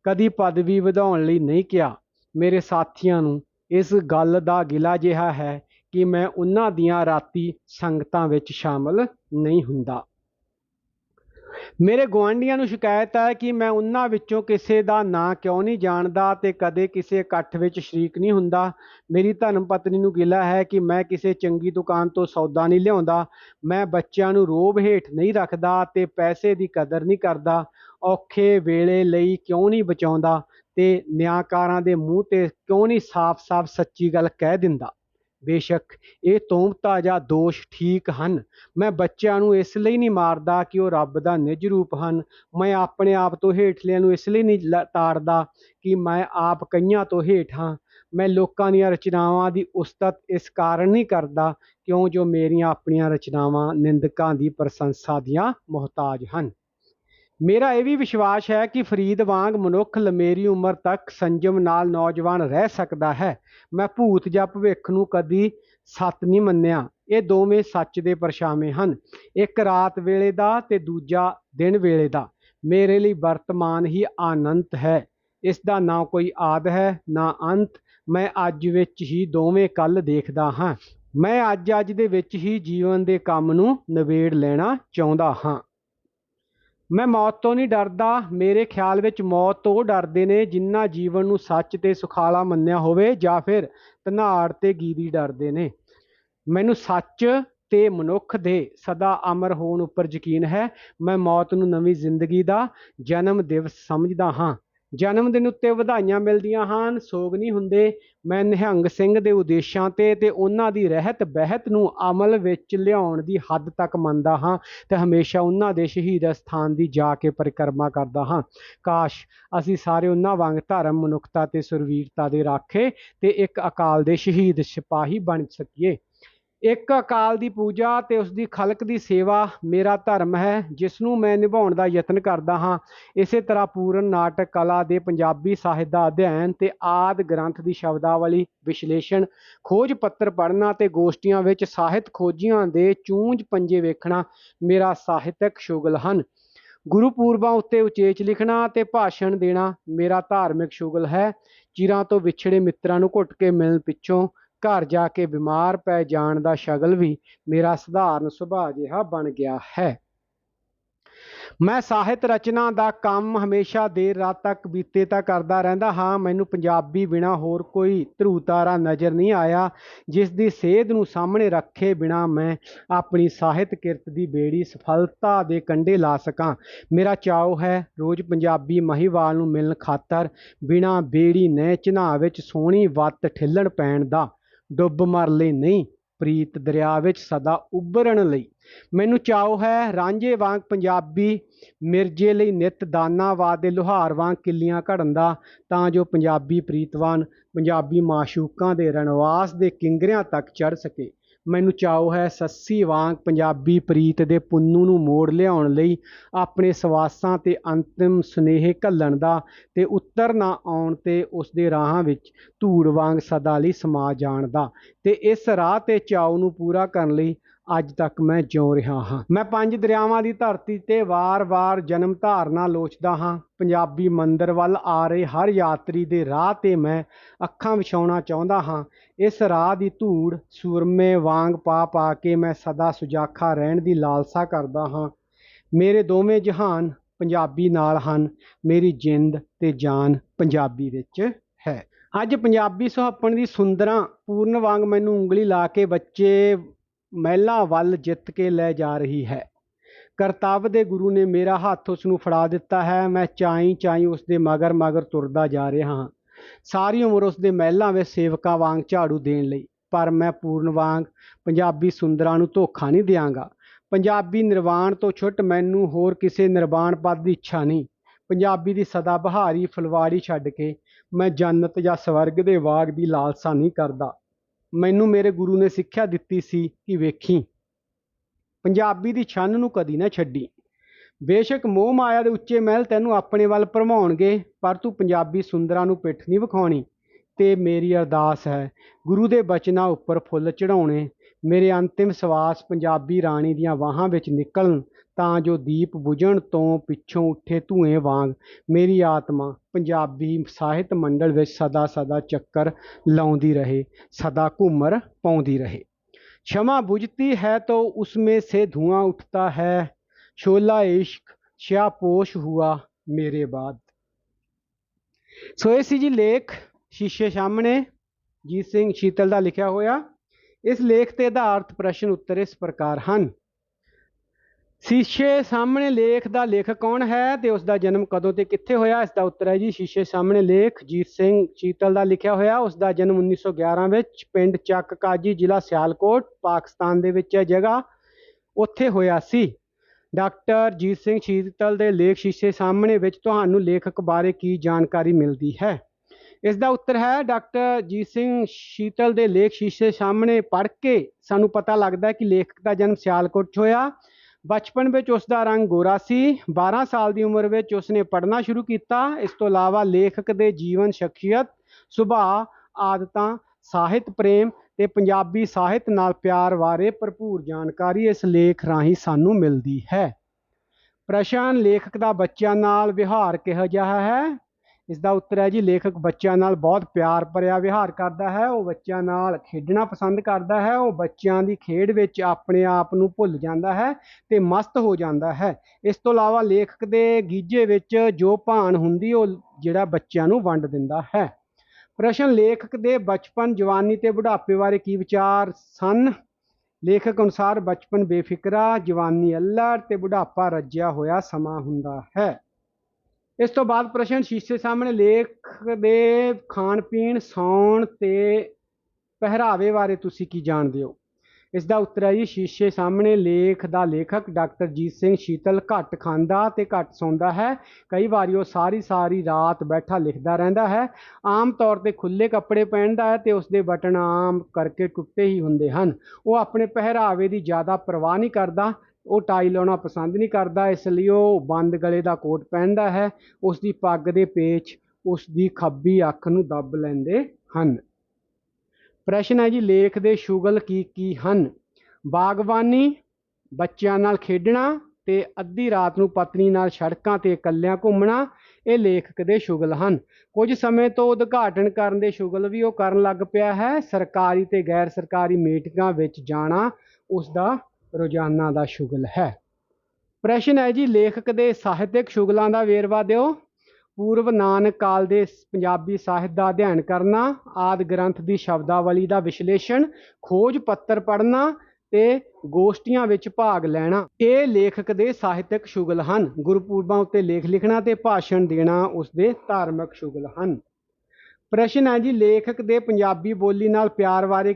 Speaker 3: ਕਦੀ ਪਦਵੀ ਵਧਾਉਣ ਲਈ ਨਹੀਂ ਕਿਹਾ। ਮੇਰੇ ਸਾਥੀਆਂ ਨੂੰ ਇਸ ਗੱਲ ਦਾ ਗਿਲਾ ਜਿਹਾ ਹੈ ਕਿ ਮੈਂ ਉਹਨਾਂ ਦੀਆਂ ਰਾਤੀ ਸੰਗਤਾਂ ਵਿੱਚ ਸ਼ਾਮਲ ਨਹੀਂ ਹੁੰਦਾ। ਮੇਰੇ ਗੁਆਂਢੀਆਂ ਨੂੰ ਸ਼ਿਕਾਇਤ ਹੈ ਕਿ ਮੈਂ ਉਹਨਾਂ ਵਿੱਚੋਂ ਕਿਸੇ ਦਾ ਨਾਂ ਕਿਉਂ ਨਹੀਂ ਜਾਣਦਾ ਤੇ ਕਦੇ ਕਿਸੇ ਇਕੱਠ ਵਿੱਚ ਸ਼ਰੀਕ ਨਹੀਂ ਹੁੰਦਾ। ਮੇਰੀ ਧਰਮ ਪਤਨੀ ਨੂੰ ਗਿਲਾ ਹੈ ਕਿ ਮੈਂ ਕਿਸੇ ਚੰਗੀ ਦੁਕਾਨ ਤੋਂ ਸੌਦਾ ਨਹੀਂ ਲਿਆਉਂਦਾ। ਮੈਂ ਬੱਚਿਆਂ ਨੂੰ ਰੋਬ ਹੇਠ ਨਹੀਂ ਰੱਖਦਾ ਤੇ ਪੈਸੇ ਦੀ ਕਦਰ ਨਹੀਂ ਕਰਦਾ। ਔਖੇ ਵੇਲੇ ਲਈ ਕਿਉਂ ਨਹੀਂ ਬਚਾਉਂਦਾ ਤੇ ਨਿਆਂਕਾਰਾਂ ਦੇ ਮੂੰਹ ਤੇ ਕਿਉਂ ਨਹੀਂ ਸਾਫ਼-ਸਾਫ਼ ਸੱਚੀ ਗੱਲ ਕਹਿ ਦਿੰਦਾ? ਬੇਸ਼ੱਕ ਇਹ ਤੋਮਤਾ ਜਾਂ ਦੋਸ਼ ਠੀਕ ਹਨ। ਮੈਂ ਬੱਚਿਆਂ ਨੂੰ ਇਸ ਲਈ ਨਹੀਂ ਮਾਰਦਾ ਕਿ ਉਹ ਰੱਬ ਦਾ ਨਿਜ ਰੂਪ ਹਨ। ਮੈਂ ਆਪਣੇ ਆਪ ਤੋਂ ਹੇਠਲਿਆਂ ਨੂੰ ਇਸ ਲਈ ਨਹੀਂ ਲ- ਤਾੜਦਾ ਕਿ ਮੈਂ ਆਪ ਕਈਆਂ ਤੋਂ ਹੇਠ ਹਾਂ। ਮੈਂ ਲੋਕਾਂ ਦੀਆਂ ਰਚਨਾਵਾਂ ਦੀ ਉਸਤਤ ਇਸ ਕਾਰਨ ਨਹੀਂ ਕਰਦਾ ਕਿਉਂ ਜੋ ਮੇਰੀਆਂ ਆਪਣੀਆਂ ਰਚਨਾਵਾਂ ਨਿੰਦਕਾਂ ਦੀ ਪ੍ਰਸ਼ੰਸਾ ਦੀਆਂ ਮੁਹਤਾਜ ਹਨ। ਮੇਰਾ ਇਹ ਵੀ ਵਿਸ਼ਵਾਸ ਹੈ ਕਿ ਫਰੀਦ ਵਾਂਗ ਮਨੁੱਖ ਲਮੇਰੀ ਉਮਰ ਤੱਕ ਸੰਜਮ ਨਾਲ ਨੌਜਵਾਨ ਰਹਿ ਸਕਦਾ ਹੈ। ਮੈਂ ਭੂਤ ਜਾਂ ਭਵਿੱਖ ਨੂੰ ਕਦੀ ਸੱਤ ਨਹੀਂ ਮੰਨਿਆ। ਇਹ ਦੋਵੇਂ ਸੱਚ ਦੇ ਪਰਛਾਵੇਂ ਹਨ। ਇੱਕ ਰਾਤ ਵੇਲੇ ਦਾ ਤੇ ਦੂਜਾ ਦਿਨ ਵੇਲੇ ਦਾ। ਮੇਰੇ ਲਈ ਵਰਤਮਾਨ ਹੀ ਆਨੰਤ ਹੈ। ਇਸ ਦਾ ਨਾ ਕੋਈ ਆਦ ਹੈ, ਨਾ ਅੰਤ। ਮੈਂ ਅੱਜ ਵਿੱਚ ਹੀ ਦੋਵੇਂ ਕੱਲ ਦੇਖਦਾ ਹਾਂ। ਮੈਂ ਅੱਜ ਅੱਜ ਦੇ ਵਿੱਚ ਹੀ ਜੀਵਨ ਦੇ ਕੰਮ ਨੂੰ ਨਿਬੇੜ ਲੈਣਾ ਚਾਹੁੰਦਾ ਹਾਂ। ਮੈਂ ਮੌਤ ਤੋਂ ਨਹੀਂ ਡਰਦਾ। ਮੇਰੇ ਖਿਆਲ ਵਿੱਚ ਮੌਤ ਤੋਂ ਉਹ ਡਰਦੇ ਨੇ ਜਿਨ੍ਹਾਂ ਜੀਵਨ ਨੂੰ ਸੱਚ ਤੇ ਸੁਖਾਲਾ ਮੰਨਿਆ ਹੋਵੇ ਜਾਂ ਫਿਰ ਧਨਾੜ ਤੇ ਗੀਦੀ ਡਰਦੇ ਨੇ। ਮੈਨੂੰ ਸੱਚ ਤੇ ਮਨੁੱਖ ਦੇ ਸਦਾ ਅਮਰ ਹੋਣ ਉੱਪਰ ਯਕੀਨ ਹੈ। ਮੈਂ ਮੌਤ ਨੂੰ ਨਵੀਂ ਜ਼ਿੰਦਗੀ ਦਾ ਜਨਮ ਦਿਵਸ ਸਮਝਦਾ ਹਾਂ। ਜਨਮ ਦਿਨ ਉੱਤੇ ਵਧਾਈਆਂ ਮਿਲਦੀਆਂ ਹਨ। ਸੋਗ ਨਹੀਂ ਹੁੰਦੇ। ਮੈਂ ਨਿਹੰਗ ਸਿੰਘ ਦੇ ਉਦੇਸ਼ਾਂ ਤੇ ਤੇ ਉਹਨਾਂ ਦੀ ਰਹਿਤ ਬਹਿਤ ਨੂੰ ਅਮਲ ਵਿੱਚ ਲਿਆਉਣ ਦੀ ਹੱਦ ਤੱਕ ਮੰਨਦਾ ਹਾਂ ਤੇ ਹਮੇਸ਼ਾ ਉਹਨਾਂ ਦੇ ਸ਼ਹੀਦ ਸਥਾਨ ਦੀ ਜਾ ਕੇ ਪਰਿਕਰਮਾ ਕਰਦਾ ਹਾਂ। ਕਾਸ਼ ਅਸੀਂ ਸਾਰੇ ਉਹਨਾਂ ਵਾਂਗ ਧਰਮ, ਮਨੁੱਖਤਾ ਤੇ ਸੁਰਵੀਰਤਾ ਦੇ ਰਾਖੇ ਤੇ ਇੱਕ ਅਕਾਲ ਦੇ ਸ਼ਹੀਦ ਸਿਪਾਹੀ ਬਣ ਸਕੀਏ। ਇੱਕ ਅਕਾਲ ਦੀ ਪੂਜਾ ਤੇ ਉਸ ਦੀ ਖਲਕ ਦੀ ਸੇਵਾ ਮੇਰਾ ਧਰਮ ਹੈ ਜਿਸ ਨੂੰ ਮੈਂ ਨਿਭਾਉਣ ਦਾ ਯਤਨ ਕਰਦਾ ਹਾਂ। ਇਸੇ ਤਰ੍ਹਾਂ ਪੂਰਨ ਨਾਟਕ ਕਲਾ ਦੇ ਪੰਜਾਬੀ ਸਾਹਿਤ ਦਾ ਅਧਿਐਨ ਤੇ ਆਦ ਗ੍ਰੰਥ ਦੀ ਸ਼ਬਦਾਵਲੀ ਵਿਸ਼ਲੇਸ਼ਣ, ਖੋਜ ਪੱਤਰ ਪੜ੍ਹਨਾ ਤੇ ਗੋਸ਼ਟੀਆਂ ਵਿੱਚ ਸਾਹਿਤ ਖੋਜੀਆਂ ਦੇ ਚੂੰਝ ਪੰਜੇ ਵੇਖਣਾ ਮੇਰਾ ਸਾਹਿਤਕ ਸ਼ੁਗਲ ਹਨ। ਗੁਰੂ ਪੂਰਬਾਂ ਉੱਤੇ ਉਚੇਚ ਲਿਖਣਾ ਤੇ ਭਾਸ਼ਣ ਦੇਣਾ ਮੇਰਾ ਧਾਰਮਿਕ ਸ਼ੁਗਲ ਹੈ। ਚਿਰਾਂ ਤੋਂ ਵਿਛੜੇ ਮਿੱਤਰਾਂ ਨੂੰ ਘੁੱਟ ਕੇ ਮਿਲਣ ਪਿੱਛੋਂ ਘਰ ਜਾ ਕੇ ਬਿਮਾਰ ਪੈ ਜਾਣ ਦਾ ਸ਼ਗਲ ਵੀ ਮੇਰਾ ਸਧਾਰਨ ਸੁਭਾਅ ਜਿਹਾ ਬਣ ਗਿਆ ਹੈ। ਮੈਂ ਸਾਹਿਤ ਰਚਨਾ ਦਾ ਕੰਮ ਹਮੇਸ਼ਾ ਦੇਰ ਰਾਤ ਤੱਕ ਬੀਤੇ ਤਾਂ ਕਰਦਾ ਰਹਿੰਦਾ ਹਾਂ। ਮੈਨੂੰ ਪੰਜਾਬੀ ਬਿਨਾ ਹੋਰ ਕੋਈ ਧਰੂ ਤਾਰਾ ਨਜ਼ਰ ਨਹੀਂ ਆਇਆ, ਜਿਸ ਦੀ ਸੇਧ ਨੂੰ ਸਾਹਮਣੇ ਰੱਖੇ ਬਿਨਾ ਮੈਂ ਆਪਣੀ ਸਾਹਿਤ ਕਿਰਤ ਦੀ ਬੇੜੀ ਸਫਲਤਾ ਦੇ ਕੰਢੇ ਲਾ ਸਕਾਂ। ਮੇਰਾ ਚਾਅ ਹੈ ਰੋਜ਼ ਪੰਜਾਬੀ ਮਹੀਵਾਲ ਨੂੰ ਮਿਲਣ ਖਾਤਰ, ਬਿਨਾ ਬੇੜੀ ਨਹਿ ਚਨਾਹ ਵਿੱਚ ਸੋਹਣੀ ਵੱਤ ਠਿੱਲਣ ਪੈਣ ਦਾ। ਡੁੱਬ ਮਰ ਲਈ ਨਹੀਂ, ਪ੍ਰੀਤ ਦਰਿਆ ਵਿੱਚ ਸਦਾ ਉੱਭਰਨ ਲਈ। ਮੈਨੂੰ ਚਾਅ ਹੈ ਰਾਂਝੇ ਵਾਂਗ ਪੰਜਾਬੀ, ਮਿਰਜੇ ਲਈ ਨਿਤ ਦਾਨਾਵਾਦ ਦੇ ਲੁਹਾਰ ਵਾਂਗ ਕਿੱਲੀਆਂ ਘੜਨ ਦਾ, ਤਾਂ ਜੋ ਪੰਜਾਬੀ ਪ੍ਰੀਤਵਾਨ ਪੰਜਾਬੀ ਮਾਸ਼ੂਕਾਂ ਦੇ ਰਣਵਾਸ ਦੇ ਕਿੰਗਰਿਆਂ ਤੱਕ ਚੜ ਸਕੇ। ਮੈਨੂੰ ਚਾਅ ਹੈ, ਸੱਸੀ ਵਾਂਗ ਪੰਜਾਬੀ ਪ੍ਰੀਤ ਦੇ ਪੁੰਨੂ ਨੂੰ ਮੋੜ ਲਿਆਉਣ ਲਈ ਆਪਣੇ ਸਵਾਸਾਂ ਤੇ ਅੰਤਿਮ ਸੁਨੇਹੇ ਘੱਲਣ ਦਾ ਤੇ ਉੱਤਰ ਨਾ ਆਉਣ ਤੇ ਉਸ ਦੇ ਰਾਹਾਂ ਵਿੱਚ ਧੂੜ ਵਾਂਗ ਸਦਾ ਲਈ ਸਮਾ ਜਾਣ ਦਾ ਤੇ ਇਸ ਰਾਹ ਤੇ ਚਾਉ ਨੂੰ ਪੂਰਾ ਕਰਨ ਲਈ ਅੱਜ ਤੱਕ ਮੈਂ ਜਿਉ ਰਿਹਾ ਹਾਂ। ਮੈਂ ਪੰਜ ਦਰਿਆਵਾਂ ਦੀ ਧਰਤੀ ਤੇ ਵਾਰ-ਵਾਰ ਜਨਮ ਧਾਰਨਾ ਲੋਚਦਾ ਹਾਂ। ਪੰਜਾਬੀ ਮੰਦਰ ਵੱਲ ਆ ਰਹੇ ਹਰ ਯਾਤਰੀ ਦੇ ਰਾਹ ਤੇ ਮੈਂ ਅੱਖਾਂ ਵਿਛਾਉਣਾ ਚਾਹੁੰਦਾ ਹਾਂ। ਇਸ ਰਾਹ ਦੀ ਧੂੜ, ਸੂਰਮੇ ਵਾਂਗ ਪਾ ਪਾ ਕੇ ਮੈਂ ਸਦਾ ਸੁਜਾਖਾ ਰਹਿਣ ਦੀ ਲਾਲਸਾ ਕਰਦਾ ਹਾਂ। ਮੇਰੇ ਦੋਵੇਂ ਜਹਾਨ ਪੰਜਾਬੀ ਨਾਲ ਹਨ। ਮੇਰੀ ਜਿੰਦ ਤੇ ਜਾਨ ਪੰਜਾਬੀ ਵਿੱਚ ਹੈ। ਅੱਜ ਪੰਜਾਬੀ ਸੁਹਾਪਣ ਦੀ ਸੁੰਦਰਾਂ ਪੂਰਨ ਵਾਂਗ ਮੈਨੂੰ ਉਂਗਲੀ ਲਾ ਕੇ ਬੱਚੇ ਮਹਿਲਾਂ ਵੱਲ ਜਿੱਤ ਕੇ ਲੈ ਜਾ ਰਹੀ ਹੈ। ਕਰਤੱਵ ਦੇ ਗੁਰੂ ਨੇ ਮੇਰਾ ਹੱਥ ਉਸ ਨੂੰ ਫੜਾ ਦਿੱਤਾ ਹੈ। ਮੈਂ ਚਾਈ ਚਾਈ ਉਸ ਦੇ ਮਗਰ ਮਗਰ ਤੁਰਦਾ ਜਾ ਰਿਹਾ ਹਾਂ। ਸਾਰੀ ਉਮਰ ਉਸ ਦੇ ਮਹਿਲਾਂ ਵਿੱਚ ਸੇਵਕਾਂ ਵਾਂਗ ਝਾੜੂ ਦੇਣ ਲਈ। ਪਰ ਮੈਂ ਪੂਰਨ ਵਾਂਗ ਪੰਜਾਬੀ ਸੁੰਦਰਾਂ ਨੂੰ ਧੋਖਾ ਨਹੀਂ ਦਿਆਂਗਾ। ਪੰਜਾਬੀ ਨਿਰਵਾਣ ਤੋਂ ਛੁੱਟ ਮੈਨੂੰ ਹੋਰ ਕਿਸੇ ਨਿਰਵਾਣ ਪਦ ਦੀ ਇੱਛਾ ਨਹੀਂ। ਪੰਜਾਬੀ ਦੀ ਸਦਾ ਬਹਾਰੀ ਫੁਲਵਾੜੀ ਛੱਡ ਕੇ ਮੈਂ ਜੰਨਤ ਜਾਂ ਸਵਰਗ ਦੇ ਬਾਗ ਦੀ ਲਾਲਸਾ ਨਹੀਂ ਕਰਦਾ। ਮੈਨੂੰ ਮੇਰੇ ਗੁਰੂ ਨੇ ਸਿੱਖਿਆ ਦਿੱਤੀ ਸੀ ਕਿ ਵੇਖੀ। ਪੰਜਾਬੀ ਦੀ ਛੰਨ ਨੂੰ ਕਦੀ ਨਾ ਛੱਡੀ। ਬੇਸ਼ੱਕ ਮੋਹ ਮਾਇਆ ਦੇ ਉੱਚੇ ਮਹਿਲ ਤੈਨੂੰ ਆਪਣੇ ਵੱਲ ਭਰਮਾਉਣਗੇ, ਪਰ ਤੂੰ ਪੰਜਾਬੀ ਸੁੰਦਰਾਂ ਨੂੰ ਪਿੱਠ ਨਹੀਂ ਵਿਖਾਉਣੀ। ਤੇ ਮੇਰੀ ਅਰਦਾਸ ਹੈ, ਗੁਰੂ ਦੇ ਬਚਨਾਂ ਉੱਪਰ ਫੁੱਲ ਚੜਾਉਣੇ ਮੇਰੇ ਅੰਤਿਮ ਸਵਾਸ ਪੰਜਾਬੀ ਰਾਣੀ ਦੀਆਂ ਬਾਹਾਂ ਵਿੱਚ ਨਿਕਲਣ ਤਾਂ ਜੋ ਦੀਪ ਬੁਝਣ ਤੋਂ ਪਿੱਛੋਂ ਉੱਠੇ ਧੂਏ ਵਾਂਗ ਮੇਰੀ ਆਤਮਾ ਪੰਜਾਬੀ ਸਾਹਿਤ ਮੰਡਲ ਵਿੱਚ ਸਦਾ ਸਦਾ ਚੱਕਰ ਲਾਉਂਦੀ ਰਹੇ ਸਦਾ ਘੂਮਰ ਪਾਉਂਦੀ ਰਹੇ क्षमा बुझती है तो उसमें से धुआं उठता है शोला इश्क श्यापोश हुआ ਮੇਰੇ ਬਾਅਦ ਸੋ ਇਹ ਸੀ ਜੀ ਲੇਖ ਸ਼ੀਸ਼ੇ ਸਾਹਮਣੇ ਜੀਤ ਸਿੰਘ ਸ਼ੀਤਲ ਦਾ ਲਿਖਿਆ ਹੋਇਆ ਇਸ ਲੇਖ ਤੇ ਆਧਾਰਿਤ ਪ੍ਰਸ਼ਨ ਉੱਤਰ ਇਸ ਪ੍ਰਕਾਰ ਹਨ। ਸ਼ੀਸ਼ੇ ਸਾਹਮਣੇ ਲੇਖ ਦਾ ਲੇਖਕ ਕੌਣ ਹੈ ਤੇ ਉਸ ਦਾ ਜਨਮ ਕਦੋਂ ਤੇ ਕਿੱਥੇ ਹੋਇਆ? ਇਸ ਦਾ ਉੱਤਰ ਹੈ ਜੀ, ਸ਼ੀਸ਼ੇ ਸਾਹਮਣੇ ਲੇਖ, ਜੀਤ ਸਿੰਘ ਚੀਤਲ ਦਾ ਲਿਖਿਆ ਹੋਇਆ। ਉਸ ਦਾ ਜਨਮ 1911 ਵਿੱਚ ਪਿੰਡ ਚੱਕ ਕਾਜੀ ਜ਼ਿਲ੍ਹਾ ਸਿਆਲਕੋਟ, ਪਾਕਿਸਤਾਨ ਦੇ ਵਿੱਚ ਹੈ ਜਗ੍ਹਾ ਉੱਥੇ ਹੋਇਆ ਸੀ। ਡਾਕਟਰ ਜੀਤ ਸਿੰਘ ਸ਼ੀਤਲ ਦੇ ਲੇਖ ਸ਼ੀਸ਼ੇ ਸਾਹਮਣੇ ਵਿੱਚ ਤੁਹਾਨੂੰ ਲੇਖਕ ਬਾਰੇ ਕੀ ਜਾਣਕਾਰੀ ਮਿਲਦੀ ਹੈ? ਇਸ ਦਾ ਉੱਤਰ ਹੈ ਡਾਕਟਰ ਜੀਤ ਸਿੰਘ ਸ਼ੀਤਲ ਦੇ ਲੇਖ ਸ਼ੀਸ਼ੇ ਸਾਹਮਣੇ ਪੜ੍ਹ ਕੇ ਸਾਨੂੰ ਪਤਾ ਲੱਗਦਾ ਹੈ ਕਿ ਲੇਖਕ ਦਾ ਜਨਮ ਸਿਆਲਕੋਟ 'ਚ ਹੋਇਆ। ਬਚਪਨ ਵਿੱਚ ਉਸ ਦਾ ਰੰਗ ਗੋਰਾ ਸੀ। 12 ਸਾਲ ਦੀ ਉਮਰ ਵਿੱਚ ਉਸ ਨੇ ਪੜ੍ਹਨਾ ਸ਼ੁਰੂ ਕੀਤਾ। ਇਸ ਤੋਂ ਇਲਾਵਾ ਲੇਖਕ ਦੇ ਜੀਵਨ, ਸ਼ਖਸੀਅਤ, ਸੁਭਾਅ, ਆਦਤਾਂ, ਸਾਹਿਤ, ਪ੍ਰੇਮ ਤੇ ਪੰਜਾਬੀ ਸਾਹਿਤ ਨਾਲ ਪਿਆਰ ਬਾਰੇ ਭਰਪੂਰ ਜਾਣਕਾਰੀ ਇਸ ਲੇਖ ਰਾਹੀਂ ਸਾਨੂੰ ਮਿਲਦੀ ਹੈ। ਪ੍ਰਸ਼ਨ ਲੇਖਕ ਦਾ ਬੱਚਿਆਂ ਨਾਲ ਵਿਹਾਰ ਕਿਹੋ ਜਿਹਾ ਹੈ? ਇਸ ਦਾ ਉੱਤਰ ਹੈ ਜੀ, ਲੇਖਕ ਬੱਚਿਆਂ ਨਾਲ ਬਹੁਤ ਪਿਆਰ ਭਰਿਆ ਵਿਹਾਰ ਕਰਦਾ ਹੈ, ਉਹ ਬੱਚਿਆਂ ਨਾਲ ਖੇਡਣਾ ਪਸੰਦ ਕਰਦਾ ਹੈ, ਉਹ ਬੱਚਿਆਂ ਦੀ ਖੇਡ ਵਿੱਚ ਆਪਣੇ ਆਪ ਨੂੰ ਭੁੱਲ ਜਾਂਦਾ ਹੈ ਤੇ ਮਸਤ ਹੋ ਜਾਂਦਾ ਹੈ। ਇਸ ਤੋਂ ਇਲਾਵਾ ਲੇਖਕ ਦੇ ਗੀਜੇ ਵਿੱਚ ਜੋ ਭਾਣ ਹੁੰਦੀ, ਉਹ ਜਿਹੜਾ ਬੱਚਿਆਂ ਨੂੰ ਵੰਡ ਦਿੰਦਾ ਹੈ। ਪ੍ਰਸ਼ਨ, ਲੇਖਕ ਦੇ ਬਚਪਨ ਜਵਾਨੀ ਤੇ ਬੁਢਾਪੇ ਬਾਰੇ ਕੀ ਵਿਚਾਰ ਸਨ? ਲੇਖਕ ਅਨੁਸਾਰ ਬਚਪਨ ਬੇਫਿਕਰਾ, ਜਵਾਨੀ ਅੱਲੜ ਤੇ ਬੁਢਾਪਾ ਰੱਜਿਆ ਹੋਇਆ ਸਮਾਂ ਹੁੰਦਾ ਹੈ। ਇਸ ਤੋਂ ਬਾਅਦ ਪ੍ਰਸ਼ਨ ਸ਼ੀਸ਼ੇ ਸਾਹਮਣੇ ਲੇਖ ਦੇ ਖਾਣ ਪੀਣ, ਸੌਣ ਤੇ ਪਹਿਰਾਵੇ ਬਾਰੇ ਤੁਸੀਂ ਕੀ ਜਾਣਦੇ ਹੋ? ਇਸ ਦਾ ਉੱਤਰ ਹੈ ਜੀ, ਸ਼ੀਸ਼ੇ ਸਾਹਮਣੇ ਲੇਖ ਦਾ ਲੇਖਕ ਡਾਕਟਰ ਜੀਤ ਸਿੰਘ ਸ਼ੀਤਲ ਘੱਟ ਖਾਂਦਾ ਤੇ ਘੱਟ ਸੌਂਦਾ ਹੈ। ਕਈ ਵਾਰੀ ਉਹ ਸਾਰੀ ਸਾਰੀ ਰਾਤ ਬੈਠਾ ਲਿਖਦਾ ਰਹਿੰਦਾ ਹੈ। ਆਮ ਤੌਰ ਤੇ ਖੁੱਲੇ ਕੱਪੜੇ ਪਹਿਨਦਾ ਹੈ ਤੇ ਉਸ ਦੇ ਬਟਨ ਆਮ ਕਰਕੇ ਟੁੱਟੇ ਹੀ ਹੁੰਦੇ ਹਨ। ਉਹ ਆਪਣੇ ਪਹਿਰਾਵੇ ਦੀ ਜ਼ਿਆਦਾ ਪਰਵਾਹ ਨਹੀਂ ਕਰਦਾ। ਉਹ ਟਾਈ ਲਾਉਣਾ ਪਸੰਦ ਨਹੀਂ ਕਰਦਾ, ਇਸ ਲਈ ਉਹ ਬੰਦ ਗਲੇ ਦਾ ਕੋਟ ਪਹਿਨਦਾ ਹੈ। ਉਸ ਦੀ ਪੱਗ ਦੇ ਪੇਚ ਉਸ ਦੀ ਖੱਬੀ ਅੱਖ ਨੂੰ ਦੱਬ ਲੈਂਦੇ ਹਨ। ਪ੍ਰਸ਼ਨ ਹੈ ਜੀ, ਲੇਖ ਦੇ ਸ਼ੁਗਲ ਕੀ ਕੀ ਹਨ? ਬਾਗਬਾਨੀ, ਬੱਚਿਆਂ ਨਾਲ ਖੇਡਣਾ ਤੇ ਅੱਧੀ ਰਾਤ ਨੂੰ ਪਤਨੀ ਨਾਲ ਸੜਕਾਂ ਤੇ ਇਕੱਲਿਆਂ ਘੁੰਮਣਾ, ਇਹ ਲੇਖਕ ਦੇ ਸ਼ੁਗਲ ਹਨ। ਕੁਝ ਸਮੇਂ ਤੋਂ ਉਦਘਾਟਨ ਕਰਨ ਦੇ ਸ਼ੁਗਲ ਵੀ ਉਹ ਕਰਨ ਲੱਗ ਪਿਆ ਹੈ। ਸਰਕਾਰੀ ਤੇ ਗੈਰ ਸਰਕਾਰੀ ਮੀਟਿੰਗਾਂ ਵਿੱਚ ਜਾਣਾ ਉਸ ਦਾ ਰੋਜ਼ਾਨਾ ਦਾ ਸ਼ੁਗਲ ਹੈ। ਪ੍ਰਸ਼ਨ ਹੈ ਜੀ, ਲੇਖਕ ਦੇ ਸਾਹਿਤਿਕ ਸ਼ੁਗਲਾਂ ਦਾ ਵੇਰਵਾ ਦਿਓ। ਪੂਰਵ ਨਾਨਕ ਕਾਲ ਦੇ ਪੰਜਾਬੀ ਸਾਹਿਤ ਦਾ ਅਧਿਐਨ ਕਰਨਾ, ਆਦ ਗ੍ਰੰਥ ਦੀ ਸ਼ਬਦਾਵਲੀ ਦਾ ਵਿਸ਼ਲੇਸ਼ਣ, ਖੋਜ ਪੱਤਰ ਪੜ੍ਹਨਾ ਤੇ ਗੋਸ਼ਟੀਆਂ ਵਿੱਚ ਭਾਗ ਲੈਣਾ। ਇਹ ਲੇਖਕ ਦੇ ਸਾਹਿਤਕ ਸ਼ੁਗਲ ਹਨ। ਗੁਰਪੂਰਬਾਂ ਉੱਤੇ ਲੇਖ ਲਿਖਣਾ ਤੇ ਭਾਸ਼ਣ ਦੇਣਾ ਉਸ ਦੇ ਧਾਰਮਿਕ ਸ਼ੁਗਲ ਹਨ। ਪ੍ਰਸ਼ਨ ਹੈ ਜੀ, ਲੇਖਕ ਦੇ ਪੰਜਾਬੀ ਬੋਲੀ ਨਾਲ ਪਿਆਰ ਬਾਰੇ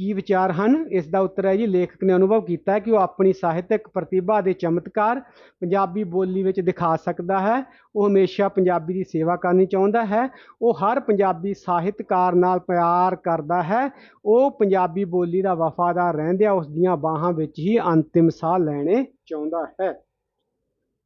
Speaker 3: ਕੀ ਵਿਚਾਰ ਹਨ? ਇਸ ਦਾ ਉੱਤਰ ਹੈ ਜੀ, ਲੇਖਕ ਨੇ ਅਨੁਭਵ ਕੀਤਾ ਕਿ ਉਹ ਆਪਣੀ ਸਾਹਿਤਕ ਪ੍ਰਤਿਭਾ ਦੇ ਚਮਤਕਾਰ ਪੰਜਾਬੀ ਬੋਲੀ ਵਿੱਚ ਦਿਖਾ ਸਕਦਾ ਹੈ। ਉਹ ਹਮੇਸ਼ਾ ਪੰਜਾਬੀ ਦੀ ਸੇਵਾ ਕਰਨੀ ਚਾਹੁੰਦਾ ਹੈ। ਉਹ ਹਰ ਪੰਜਾਬੀ ਸਾਹਿਤਕਾਰ ਨਾਲ ਪਿਆਰ ਕਰਦਾ ਹੈ। ਉਹ ਪੰਜਾਬੀ ਬੋਲੀ ਦਾ ਵਫਾਦਾਰ ਰਹਿੰਦਿਆਂ ਉਸ ਦੀਆਂ ਬਾਹਾਂ ਵਿੱਚ ਹੀ ਅੰਤਿਮ ਸਾਹ ਲੈਣੇ ਚਾਹੁੰਦਾ ਹੈ।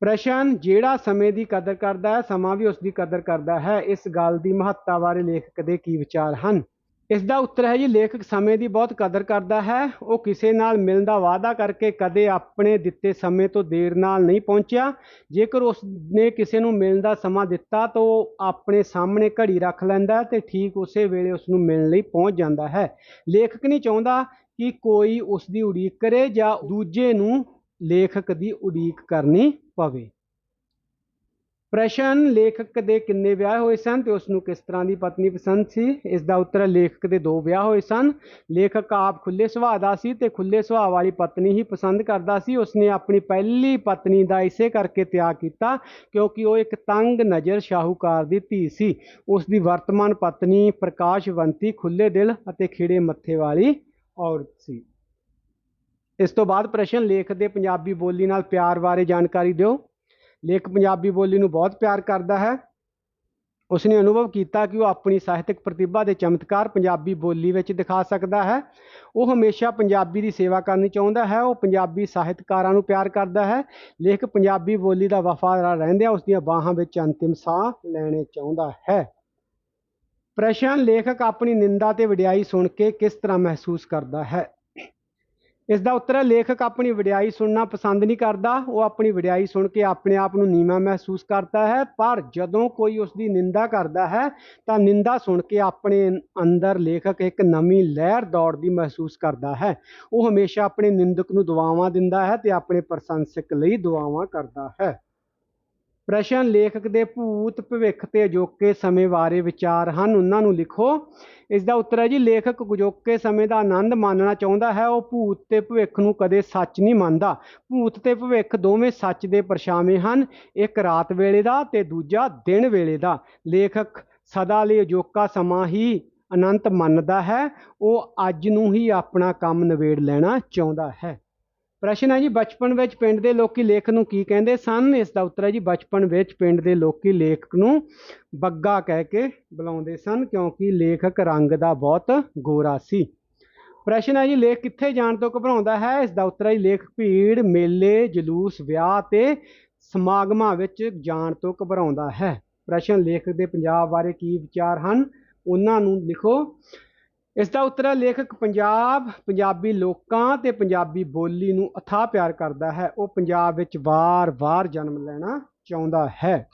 Speaker 3: ਪ੍ਰਸ਼ਨ, ਜਿਹੜਾ ਸਮੇਂ ਦੀ ਕਦਰ ਕਰਦਾ ਹੈ, ਸਮਾਂ ਵੀ ਉਸ ਦੀ ਕਦਰ ਕਰਦਾ ਹੈ। ਇਸ ਗੱਲ ਦੀ ਮਹੱਤਤਾ ਬਾਰੇ ਲੇਖਕ ਦੇ ਕੀ ਵਿਚਾਰ ਹਨ? ਇਸ ਦਾ ਉੱਤਰ ਹੈ ਜੀ, ਲੇਖਕ ਸਮੇਂ ਦੀ ਬਹੁਤ ਕਦਰ ਕਰਦਾ ਹੈ। ਉਹ ਕਿਸੇ ਨਾਲ ਮਿਲਣ ਦਾ ਵਾਅਦਾ ਕਰਕੇ ਕਦੇ ਆਪਣੇ ਦਿੱਤੇ ਸਮੇਂ ਤੋਂ ਦੇਰ ਨਾਲ ਨਹੀਂ ਪਹੁੰਚਿਆ। ਜੇਕਰ ਉਸ ਨੇ ਕਿਸੇ ਨੂੰ ਮਿਲਣ ਦਾ ਸਮਾਂ ਦਿੱਤਾ ਤਾਂ ਉਹ ਆਪਣੇ ਸਾਹਮਣੇ ਘੜੀ ਰੱਖ ਲੈਂਦਾ ਹੈ ਤੇ ਠੀਕ ਉਸੇ ਵੇਲੇ ਉਸ ਨੂੰ ਮਿਲਣ ਲਈ ਪਹੁੰਚ ਜਾਂਦਾ ਹੈ। ਲੇਖਕ ਨਹੀਂ ਚਾਹੁੰਦਾ ਕਿ ਕੋਈ ਉਸ ਦੀ ਉਡੀਕ ਕਰੇ ਜਾਂ ਦੂਜੇ ਨੂੰ ਲੇਖਕ ਦੀ ਉਡੀਕ ਕਰਨੀ ਪਵੇ। ਪ੍ਰਸ਼ਨ, ਲੇਖਕ ਦੇ ਕਿੰਨੇ ਵਿਆਹ ਹੋਏ ਸਨ ਤੇ ਉਸ ਨੂੰ ਕਿਸ ਤਰ੍ਹਾਂ ਦੀ ਪਤਨੀ ਪਸੰਦ ਸੀ? ਇਸ ਦਾ ਉੱਤਰ ਲੇਖਕ ਦੇ ਦੋ ਵਿਆਹ ਹੋਏ ਸਨ। ਲੇਖਕ ਆਪ ਖੁੱਲੇ ਸੁਭਾਅ ਦਾ ਸੀ ਤੇ ਖੁੱਲੇ ਸੁਭਾਅ ਵਾਲੀ ਪਤਨੀ ਹੀ ਪਸੰਦ ਕਰਦਾ ਸੀ। ਉਸਨੇ ਆਪਣੀ ਪਹਿਲੀ ਪਤਨੀ ਦਾ ਇਸੇ ਕਰਕੇ ਤਿਆਗ ਕੀਤਾ ਕਿਉਂਕਿ ਉਹ ਇੱਕ ਤੰਗ ਨਜ਼ਰ ਸ਼ਾਹੂਕਾਰ ਦੀ ਧੀ ਸੀ। ਉਸ ਦੀ ਵਰਤਮਾਨ ਪਤਨੀ ਪ੍ਰਕਾਸ਼ਵੰਤੀ ਖੁੱਲੇ ਦਿਲ ਅਤੇ ਖਿੜੇ ਮੱਥੇ ਵਾਲੀ ਔਰਤ ਸੀ। ਇਸ ਤੋਂ ਬਾਅਦ ਪ੍ਰਸ਼ਨ ਲੇਖ ਦੇ ਪੰਜਾਬੀ ਬੋਲੀ ਨਾਲ ਪਿਆਰ ਬਾਰੇ ਜਾਣਕਾਰੀ ਦਿਓ। ਲੇਖ ਪੰਜਾਬੀ ਬੋਲੀ ਨੂੰ ਬਹੁਤ ਪਿਆਰ ਕਰਦਾ ਹੈ। ਉਸਨੇ ਅਨੁਭਵ ਕੀਤਾ ਕਿ ਉਹ ਆਪਣੀ ਸਾਹਿਤਕ ਪ੍ਰਤਿਭਾ ਦੇ ਚਮਤਕਾਰ ਪੰਜਾਬੀ ਬੋਲੀ ਵਿੱਚ ਦਿਖਾ ਸਕਦਾ ਹੈ। ਉਹ ਹਮੇਸ਼ਾ ਪੰਜਾਬੀ ਦੀ ਸੇਵਾ ਕਰਨੀ ਚਾਹੁੰਦਾ ਹੈ। ਉਹ ਪੰਜਾਬੀ ਸਾਹਿਤਕਾਰਾਂ ਨੂੰ ਪਿਆਰ ਕਰਦਾ ਹੈ। ਲੇਖ ਪੰਜਾਬੀ ਬੋਲੀ ਦਾ ਵਫਾਦਾਰ ਰਹਿੰਦਿਆਂ ਉਸ ਦੀਆਂ ਬਾਹਾਂ ਵਿੱਚ ਅੰਤਿਮ ਸਾਹ ਲੈਣੇ ਚਾਹੁੰਦਾ ਹੈ। ਪ੍ਰਸ਼ਨ ਲੇਖਕ ਆਪਣੀ ਨਿੰਦਾ ਤੇ ਵਡਿਆਈ ਸੁਣ ਕੇ ਕਿਸ ਤਰ੍ਹਾਂ ਮਹਿਸੂਸ ਕਰਦਾ ਹੈ? ਇਸ ਦਾ ਉੱਤਰ ਹੈ, ਲੇਖਕ ਆਪਣੀ ਵਡਿਆਈ ਸੁਣਨਾ ਪਸੰਦ ਨਹੀਂ ਕਰਦਾ। ਉਹ ਆਪਣੀ ਵਡਿਆਈ ਸੁਣ ਕੇ ਆਪਣੇ ਆਪ ਨੂੰ ਨੀਵਾਂ ਮਹਿਸੂਸ ਕਰਦਾ ਹੈ, ਪਰ ਜਦੋਂ ਕੋਈ ਉਸ ਦੀ ਨਿੰਦਾ ਕਰਦਾ ਹੈ, ਤਾਂ ਨਿੰਦਾ ਸੁਣ ਕੇ ਆਪਣੇ ਅੰਦਰ ਲੇਖਕ ਇੱਕ ਨਵੀਂ ਲਹਿਰ ਦੌੜਦੀ ਮਹਿਸੂਸ ਕਰਦਾ ਹੈ। ਉਹ ਹਮੇਸ਼ਾ ਆਪਣੇ ਨਿੰਦਕ ਨੂੰ ਦੁਆਵਾਂ ਦਿੰਦਾ ਹੈ ਤੇ ਆਪਣੇ ਪ੍ਰਸ਼ੰਸਕ ਲਈ ਦੁਆਵਾਂ ਕਰਦਾ ਹੈ। ਪ੍ਰਸ਼ਨ ਲੇਖਕ ਦੇ ਭੂਤ ਭਵਿੱਖ ਤੇ ਅਜੋਕੇ ਸਮੇਂ ਬਾਰੇ ਵਿਚਾਰ ਹਨ। ਉਹਨਾਂ ਨੂੰ ਲਿਖੋ ਇਸ ਦਾ ਉੱਤਰ ਹੈ ਜੀ, ਲੇਖਕ ਗੁਜੋਕੇ ਸਮੇਂ ਦਾ ਆਨੰਦ ਮਾਣਨਾ ਚਾਹੁੰਦਾ ਹੈ, ਉਹ ਭੂਤ ਤੇ ਭਵਿੱਖ ਨੂੰ ਕਦੇ ਸੱਚ ਨਹੀਂ ਮੰਨਦਾ। ਭੂਤ ਤੇ ਭਵਿੱਖ ਦੋਵੇਂ ਸੱਚ ਦੇ ਪਰਛਾਵੇਂ ਹਨ, ਇੱਕ ਰਾਤ ਵੇਲੇ ਦਾ ਤੇ ਦੂਜਾ ਦਿਨ ਵੇਲੇ ਦਾ। ਲੇਖਕ ਸਦਾ ਲਈ ਅਜੋਕਾ ਸਮਾਂ ਹੀ ਅਨੰਤ ਮੰਨਦਾ ਹੈ, ਉਹ ਅੱਜ ਨੂੰ ਹੀ ਆਪਣਾ ਕੰਮ ਨਿਬੇੜ ਲੈਣਾ ਚਾਹੁੰਦਾ ਹੈ। ਪ੍ਰਸ਼ਨ ਹੈ ਜੀ, ਬਚਪਨ ਵਿੱਚ ਪਿੰਡ ਦੇ ਲੋਕੀ ਲੇਖ ਨੂੰ ਕੀ ਕਹਿੰਦੇ ਸਨ? ਇਸ ਦਾ ਉੱਤਰ ਹੈ ਜੀ, ਬਚਪਨ ਵਿੱਚ ਪਿੰਡ ਦੇ ਲੋਕੀ ਲੇਖਕ ਨੂੰ ਬੱਗਾ ਕਹਿ ਕੇ ਬੁਲਾਉਂਦੇ ਸਨ ਕਿਉਂਕਿ ਲੇਖਕ ਰੰਗ ਦਾ ਬਹੁਤ ਗੋਰਾ ਸੀ। ਪ੍ਰਸ਼ਨ ਹੈ ਜੀ, ਲੇਖ ਕਿੱਥੇ ਜਾਣ ਤੋਂ ਘਬਰਾਉਂਦਾ ਹੈ? ਇਸ ਦਾ ਉੱਤਰ ਹੈ ਜੀ, ਲੇਖ ਭੀੜ, ਮੇਲੇ, ਜਲੂਸ, ਵਿਆਹ ਤੇ ਸਮਾਗਮਾਂ ਵਿੱਚ ਜਾਣ ਤੋਂ ਘਬਰਾਉਂਦਾ ਹੈ। ਪ੍ਰਸ਼ਨ ਲੇਖਕ ਦੇ ਪੰਜਾਬ ਬਾਰੇ ਕੀ ਵਿਚਾਰ ਹਨ? ਉਹਨਾਂ ਨੂੰ ਲਿਖੋ। ਇਸ ਦਾ ਉੱਤਰ ਹੈ, ਲੇਖਕ ਪੰਜਾਬ, ਪੰਜਾਬੀ ਲੋਕਾਂ ਤੇ ਪੰਜਾਬੀ ਬੋਲੀ ਨੂੰ ਅਥਾਹ ਪਿਆਰ ਕਰਦਾ ਹੈ। ਉਹ ਪੰਜਾਬ ਵਿੱਚ ਵਾਰ-ਵਾਰ ਜਨਮ ਲੈਣਾ ਚਾਹੁੰਦਾ ਹੈ।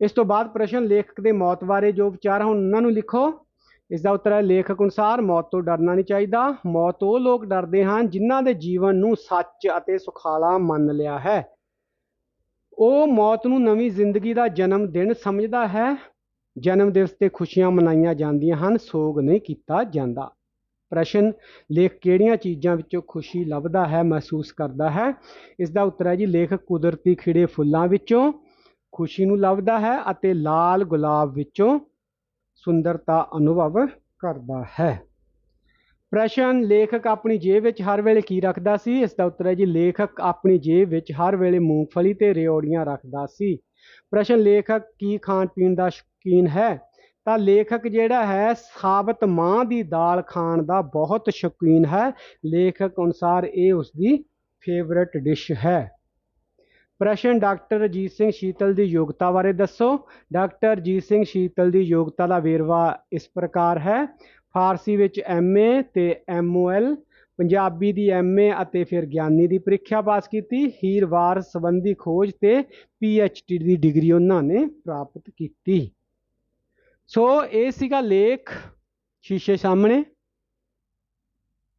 Speaker 3: ਇਸ ਤੋਂ ਬਾਅਦ ਪ੍ਰਸ਼ਨ, ਲੇਖਕ ਦੇ ਮੌਤ ਬਾਰੇ ਜੋ ਵਿਚਾਰ ਹਨ, ਉਹਨਾਂ ਨੂੰ ਲਿਖੋ। ਇਸ ਦਾ ਉੱਤਰ ਹੈ, ਲੇਖਕ ਅਨੁਸਾਰ ਮੌਤ ਤੋਂ ਡਰਨਾ ਨਹੀਂ ਚਾਹੀਦਾ। ਮੌਤ ਉਹ ਲੋਕ ਡਰਦੇ ਹਨ ਜਿਨ੍ਹਾਂ ਦੇ ਜੀਵਨ ਨੂੰ ਸੱਚ ਅਤੇ ਸੁਖਾਲਾ ਮੰਨ ਲਿਆ ਹੈ। ਉਹ ਮੌਤ ਨੂੰ ਨਵੀਂ ਜ਼ਿੰਦਗੀ ਦਾ ਜਨਮ ਦਿਨ ਸਮਝਦਾ ਹੈ। ਜਨਮ ਦਿਵਸ ਤੇ ਖੁਸ਼ੀਆਂ ਮਨਾਈਆਂ ਜਾਂਦੀਆਂ ਹਨ, ਸੋਗ ਨਹੀਂ ਕੀਤਾ ਜਾਂਦਾ। ਪ੍ਰਸ਼ਨ, ਲੇਖ ਕਿਹੜੀਆਂ ਚੀਜ਼ਾਂ ਵਿੱਚੋਂ ਖੁਸ਼ੀ ਲੱਭਦਾ ਹੈ, ਮਹਿਸੂਸ ਕਰਦਾ ਹੈ? ਇਸ ਦਾ ਉੱਤਰ ਹੈ ਜੀ ਲੇਖਕ ਕੁਦਰਤੀ ਖਿੜੇ ਫੁੱਲਾਂ ਵਿੱਚੋਂ ਖੁਸ਼ੀ ਨੂੰ ਲੱਭਦਾ ਹੈ ਅਤੇ ਲਾਲ ਗੁਲਾਬ ਵਿੱਚੋਂ ਸੁੰਦਰਤਾ ਅਨੁਭਵ ਕਰਦਾ ਹੈ। ਪ੍ਰਸ਼ਨ, ਲੇਖਕ ਆਪਣੀ ਜੇਬ ਵਿੱਚ ਹਰ ਵੇਲੇ ਕੀ ਰੱਖਦਾ ਸੀ? ਇਸ ਦਾ ਉੱਤਰ ਹੈ ਜੀ, ਲੇਖਕ ਆਪਣੀ ਜੇਬ ਵਿੱਚ ਹਰ ਵੇਲੇ ਮੂੰਗਫਲੀ ਤੇ ਰਿਓੜੀਆਂ ਰੱਖਦਾ ਸੀ। ਪ੍ਰਸ਼ਨ, ਲੇਖਕ ਕੀ ਖਾਣ ਪੀਣ ਦਾ ਸ਼ੌਕੀਨ ਹੈ? ਤਾਂ ਲੇਖਕ ਜਿਹੜਾ ਹੈ, ਸਾਬਤ ਮਾਂ ਦੀ ਦਾਲ ਖਾਣ ਦਾ ਬਹੁਤ ਸ਼ੌਕੀਨ ਹੈ। ਲੇਖਕ ਅਨੁਸਾਰ ਇਹ ਉਸ ਦੀ ਫੇਵਰਟ ਡਿਸ਼ ਹੈ। ਪ੍ਰਸ਼ਨ ਡਾਕਟਰ ਅਜੀਤ ਸਿੰਘ ਸ਼ੀਤਲ ਦੀ ਯੋਗਤਾ ਬਾਰੇ ਦੱਸੋ। ਡਾਕਟਰ ਅਜੀਤ ਸਿੰਘ ਸ਼ੀਤਲ ਦੀ ਯੋਗਤਾ ਦਾ ਵੇਰਵਾ ਇਸ ਪ੍ਰਕਾਰ ਹੈ। ਫਾਰਸੀ ਵਿੱਚ ਐਮਏ ਤੇ ਐਮਓਐਲ ਪੰਜਾਬੀ ਦੀ ਐਮਏ ਅਤੇ ਫਿਰ ਗਿਆਨੀ ਦੀ ਪ੍ਰੀਖਿਆ ਪਾਸ ਕੀਤੀ। ਹੀਰਵਾਰ ਸੰਬੰਧੀ ਖੋਜ ਤੇ ਪੀਐਚਡੀ ਦੀ ਡਿਗਰੀ ਉਹਨਾਂ ਨੇ ਪ੍ਰਾਪਤ ਕੀਤੀ। ਸੋ ਇਹ ਸੀਗਾ ਲੇਖ ਸ਼ੀਸ਼ੇ ਸਾਹਮਣੇ।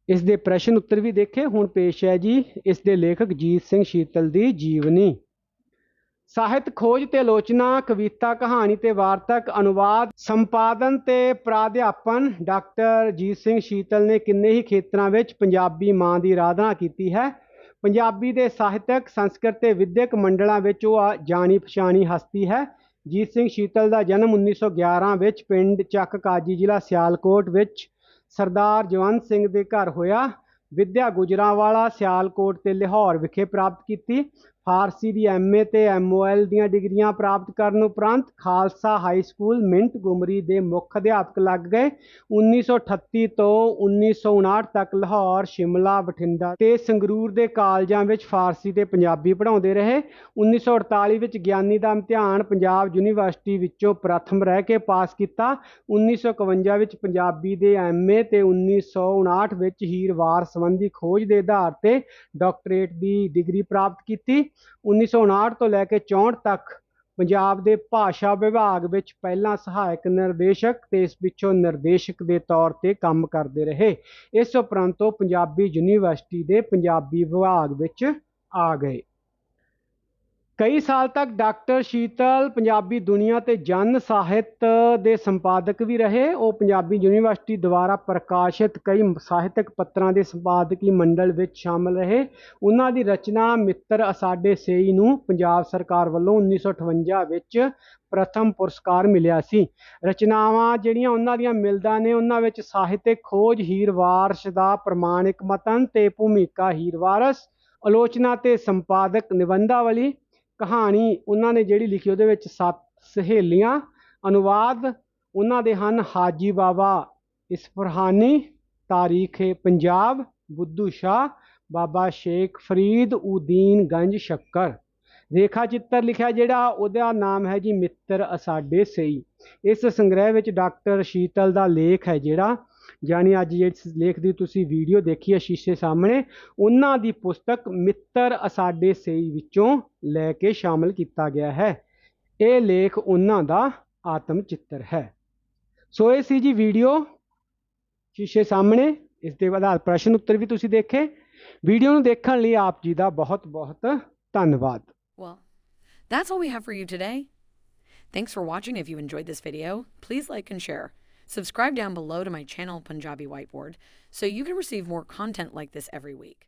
Speaker 3: ਇਸ ਦੇ ਪ੍ਰਸ਼ਨ ਉੱਤਰ ਵੀ ਦੇਖੇ। ਹੁਣ ਪੇਸ਼ ਹੈ ਜੀ ਇਸ ਦੇ ਲੇਖਕ ਜੀਤ ਸਿੰਘ ਸ਼ੀਤਲ ਦੀ ਜੀਵਨੀ। ਸਾਹਿਤ ਖੋਜ ਤੇ ਆਲੋਚਨਾ, ਕਵਿਤਾ, ਕਹਾਣੀ ਤੇ ਵਾਰਤਕ ਅਨੁਵਾਦ, ਸੰਪਾਦਨ ਤੇ ਪ੍ਰਾਧਿਆਪਨ ਡਾਕਟਰ ਜੀਤ ਸਿੰਘ ਸ਼ੀਤਲ ਨੇ ਕਿੰਨੇ ਹੀ ਖੇਤਰਾਂ ਵਿੱਚ ਪੰਜਾਬੀ ਮਾਂ ਦੀ ਆਰਾਧਨਾ ਕੀਤੀ ਹੈ। ਪੰਜਾਬੀ ਦੇ ਸਾਹਿਤਕ, ਸੰਸਕ੍ਰਿਤ ਤੇ ਵਿਦਿਅਕ ਮੰਡਲਾਂ ਵਿੱਚ ਉਹ ਆ- ਜਾਣੀ ਪਛਾਣੀ ਹਸਤੀ ਹੈ। ਜੀਤ ਸਿੰਘ ਸ਼ੀਤਲ ਦਾ ਜਨਮ 1911 ਵਿੱਚ ਪਿੰਡ ਚੱਕ ਕਾਜੀ ਜ਼ਿਲ੍ਹਾ ਸਿਆਲਕੋਟ ਵਿੱਚ ਸਰਦਾਰ ਜਵੰਤ ਸਿੰਘ ਦੇ ਘਰ ਹੋਇਆ। ਵਿਦਿਆ ਗੁਜਰਾਂਵਾਲਾ ਸਿਆਲਕੋਟ ਤੇ ਲਾਹੌਰ ਵਿਖੇ ਪ੍ਰਾਪਤ ਕੀਤੀ। ਫਾਰਸੀ ਦੀ ਐਮਏ ਤੇ ਐਮਓਐਲ ਦੀਆਂ ਡਿਗਰੀਆਂ ਪ੍ਰਾਪਤ ਕਰਨ ਉਪਰੰਤ ਖਾਲਸਾ ਹਾਈ ਸਕੂਲ ਮਿੰਟ ਗੁਮਰੀ ਦੇ ਮੁੱਖ ਅਧਿਆਪਕ ਲੱਗ ਗਏ। 1938 ਤੋਂ 1959 ਤੱਕ ਲਾਹੌਰ, ਸ਼ਿਮਲਾ, ਬਠਿੰਡਾ ਤੇ ਸੰਗਰੂਰ ਦੇ ਕਾਲਜਾਂ ਵਿੱਚ ਫਾਰਸੀ ਤੇ ਪੰਜਾਬੀ ਪੜ੍ਹਾਉਂਦੇ ਰਹੇ। 1948 ਵਿੱਚ ਗਿਆਨੀ ਦਾ ਇਮਤਿਹਾਨ ਪੰਜਾਬ ਯੂਨੀਵਰਸਿਟੀ ਵਿੱਚੋਂ ਪ੍ਰਥਮ ਰਹਿ ਕੇ ਪਾਸ ਕੀਤਾ। 1951 ਵਿੱਚ ਪੰਜਾਬੀ ਦੇ ਐਮਏ ਤੇ 1959 ਵਿੱਚ ਹੀਰਵਾਰ ਸੰਬੰਧੀ ਖੋਜ ਦੇ ਆਧਾਰ ਤੇ ਡਾਕਟਰੇਟ ਦੀ ਡਿਗਰੀ ਪ੍ਰਾਪਤ ਕੀਤੀ। 1959 ਤੋਂ ਲੈ ਕੇ 64 ਤੱਕ ਪੰਜਾਬ ਦੇ ਭਾਸ਼ਾ ਵਿਭਾਗ ਵਿੱਚ ਪਹਿਲਾਂ ਸਹਾਇਕ ਨਿਰਦੇਸ਼ਕ ਤੇ ਇਸ ਪਿੱਛੋਂ ਨਿਰਦੇਸ਼ਕ ਦੇ ਤੌਰ ਤੇ ਕੰਮ ਕਰਦੇ ਰਹੇ। ਇਸ ਉਪਰੰਤ ਉਹ ਪੰਜਾਬੀ ਯੂਨੀਵਰਸਿਟੀ ਦੇ ਪੰਜਾਬੀ ਵਿਭਾਗ ਵਿੱਚ ਆ ਗਏ। ਕਈ ਸਾਲ ਤੱਕ ਡਾਕਟਰ ਸ਼ੀਤਲ ਪੰਜਾਬੀ ਦੁਨੀਆ ਤੇ ਜਨ ਸਾਹਿਤ ਦੇ ਸੰਪਾਦਕ ਵੀ ਰਹੇ। ਉਹ ਪੰਜਾਬੀ ਯੂਨੀਵਰਸਿਟੀ ਦੁਆਰਾ ਪ੍ਰਕਾਸ਼ਿਤ ਕਈ ਸਾਹਿਤਕ ਪੱਤਰਾਂ ਦੇ ਸੰਪਾਦਕੀ ਮੰਡਲ ਵਿੱਚ ਸ਼ਾਮਲ ਰਹੇ। ਉਹਨਾਂ ਦੀ ਰਚਨਾ ਮਿੱਤਰ ਅਸਾਡੇ ਸੇਈ ਨੂੰ ਪੰਜਾਬ ਸਰਕਾਰ ਵੱਲੋਂ 1958 ਵਿੱਚ ਪ੍ਰਥਮ ਪੁਰਸਕਾਰ ਮਿਲਿਆ ਸੀ। ਰਚਨਾਵਾਂ ਜਿਹੜੀਆਂ ਉਹਨਾਂ ਦੀਆਂ ਮਿਲਦਾ ਨੇ, ਉਹਨਾਂ ਵਿੱਚ ਸਾਹਿਤਕ ਖੋਜ ਹੀਰਵਾਰਸ਼ ਦਾ ਪ੍ਰਮਾਣਿਕ ਮਤਨ ਤੇ ਭੂਮਿਕਾ ਹੀਰਵਾਰਸ ਆਲੋਚਨਾ ਤੇ ਸੰਪਾਦਕ ਨਿਬੰਧਾਵਲੀ ਕਹਾਣੀ ਉਹਨਾਂ ਨੇ ਜਿਹੜੀ ਲਿਖੀ ਉਹਦੇ ਵਿੱਚ ਸੱਤ ਸਹੇਲੀਆਂ, ਅਨੁਵਾਦ ਉਹਨਾਂ ਦੇ ਹਨ ਹਾਜੀ ਬਾਬਾ ਇਸਫਰਹਾਨੀ, ਤਾਰੀਖੇ ਪੰਜਾਬ, ਬੁੱਧੂ ਸ਼ਾਹ, ਬਾਬਾ ਸ਼ੇਖ ਫਰੀਦ ਉਦੀਨ ਗੰਜ ਸ਼ੱਕਰ। ਰੇਖਾ ਚਿੱਤਰ ਲਿਖਿਆ ਜਿਹੜਾ ਉਹਦਾ ਨਾਮ ਹੈ ਜੀ ਮਿੱਤਰ ਅਸਾਡੇ ਸਈ ਇਸ ਸੰਗ੍ਰਹਿ ਵਿੱਚ ਡਾਕਟਰ ਸ਼ੀਤਲ ਦਾ ਲੇਖ ਹੈ ਜਿਹੜਾ ਯਾਨੀ ਅੱਜ ਜਿਸ ਲੇਖ ਦੀ ਤੁਸੀਂ ਵੀਡੀਓ ਦੇਖੀ ਹੈ ਸ਼ੀਸ਼ੇ ਸਾਹਮਣੇ ਉਹਨਾਂ ਦੀ ਪੁਸਤਕ ਮਿੱਤਰ ਅਸਾਡੇ ਸਈ ਵਿੱਚੋਂ ਲੈ ਕੇ ਸ਼ਾਮਲ ਕੀਤਾ ਗਿਆ ਹੈ ਇਹ ਲੇਖ ਉਹਨਾਂ ਦਾ ਆਤਮ ਚਿੱਤਰ ਹੈ ਸੋ ਇਹ ਸੀ ਜੀ ਵੀਡੀਓ ਸ਼ੀਸ਼ੇ ਸਾਹਮਣੇ ਇਸ ਦੇ ਆਧਾਰ ਪ੍ਰਸ਼ਨ ਉੱਤਰ ਵੀ ਤੁਸੀਂ ਦੇਖੇ ਵੀਡੀਓ ਨੂੰ ਦੇਖਣ ਲਈ ਆਪ ਜੀ ਦਾ ਬਹੁਤ ਬਹੁਤ ਧੰਨਵਾਦ
Speaker 4: Well, that's all we have for you today. Thanks for watching. If you enjoyed this video, please like and share. Subscribe down below to my channel, Punjabi Whiteboard, so you can receive more content like this every week.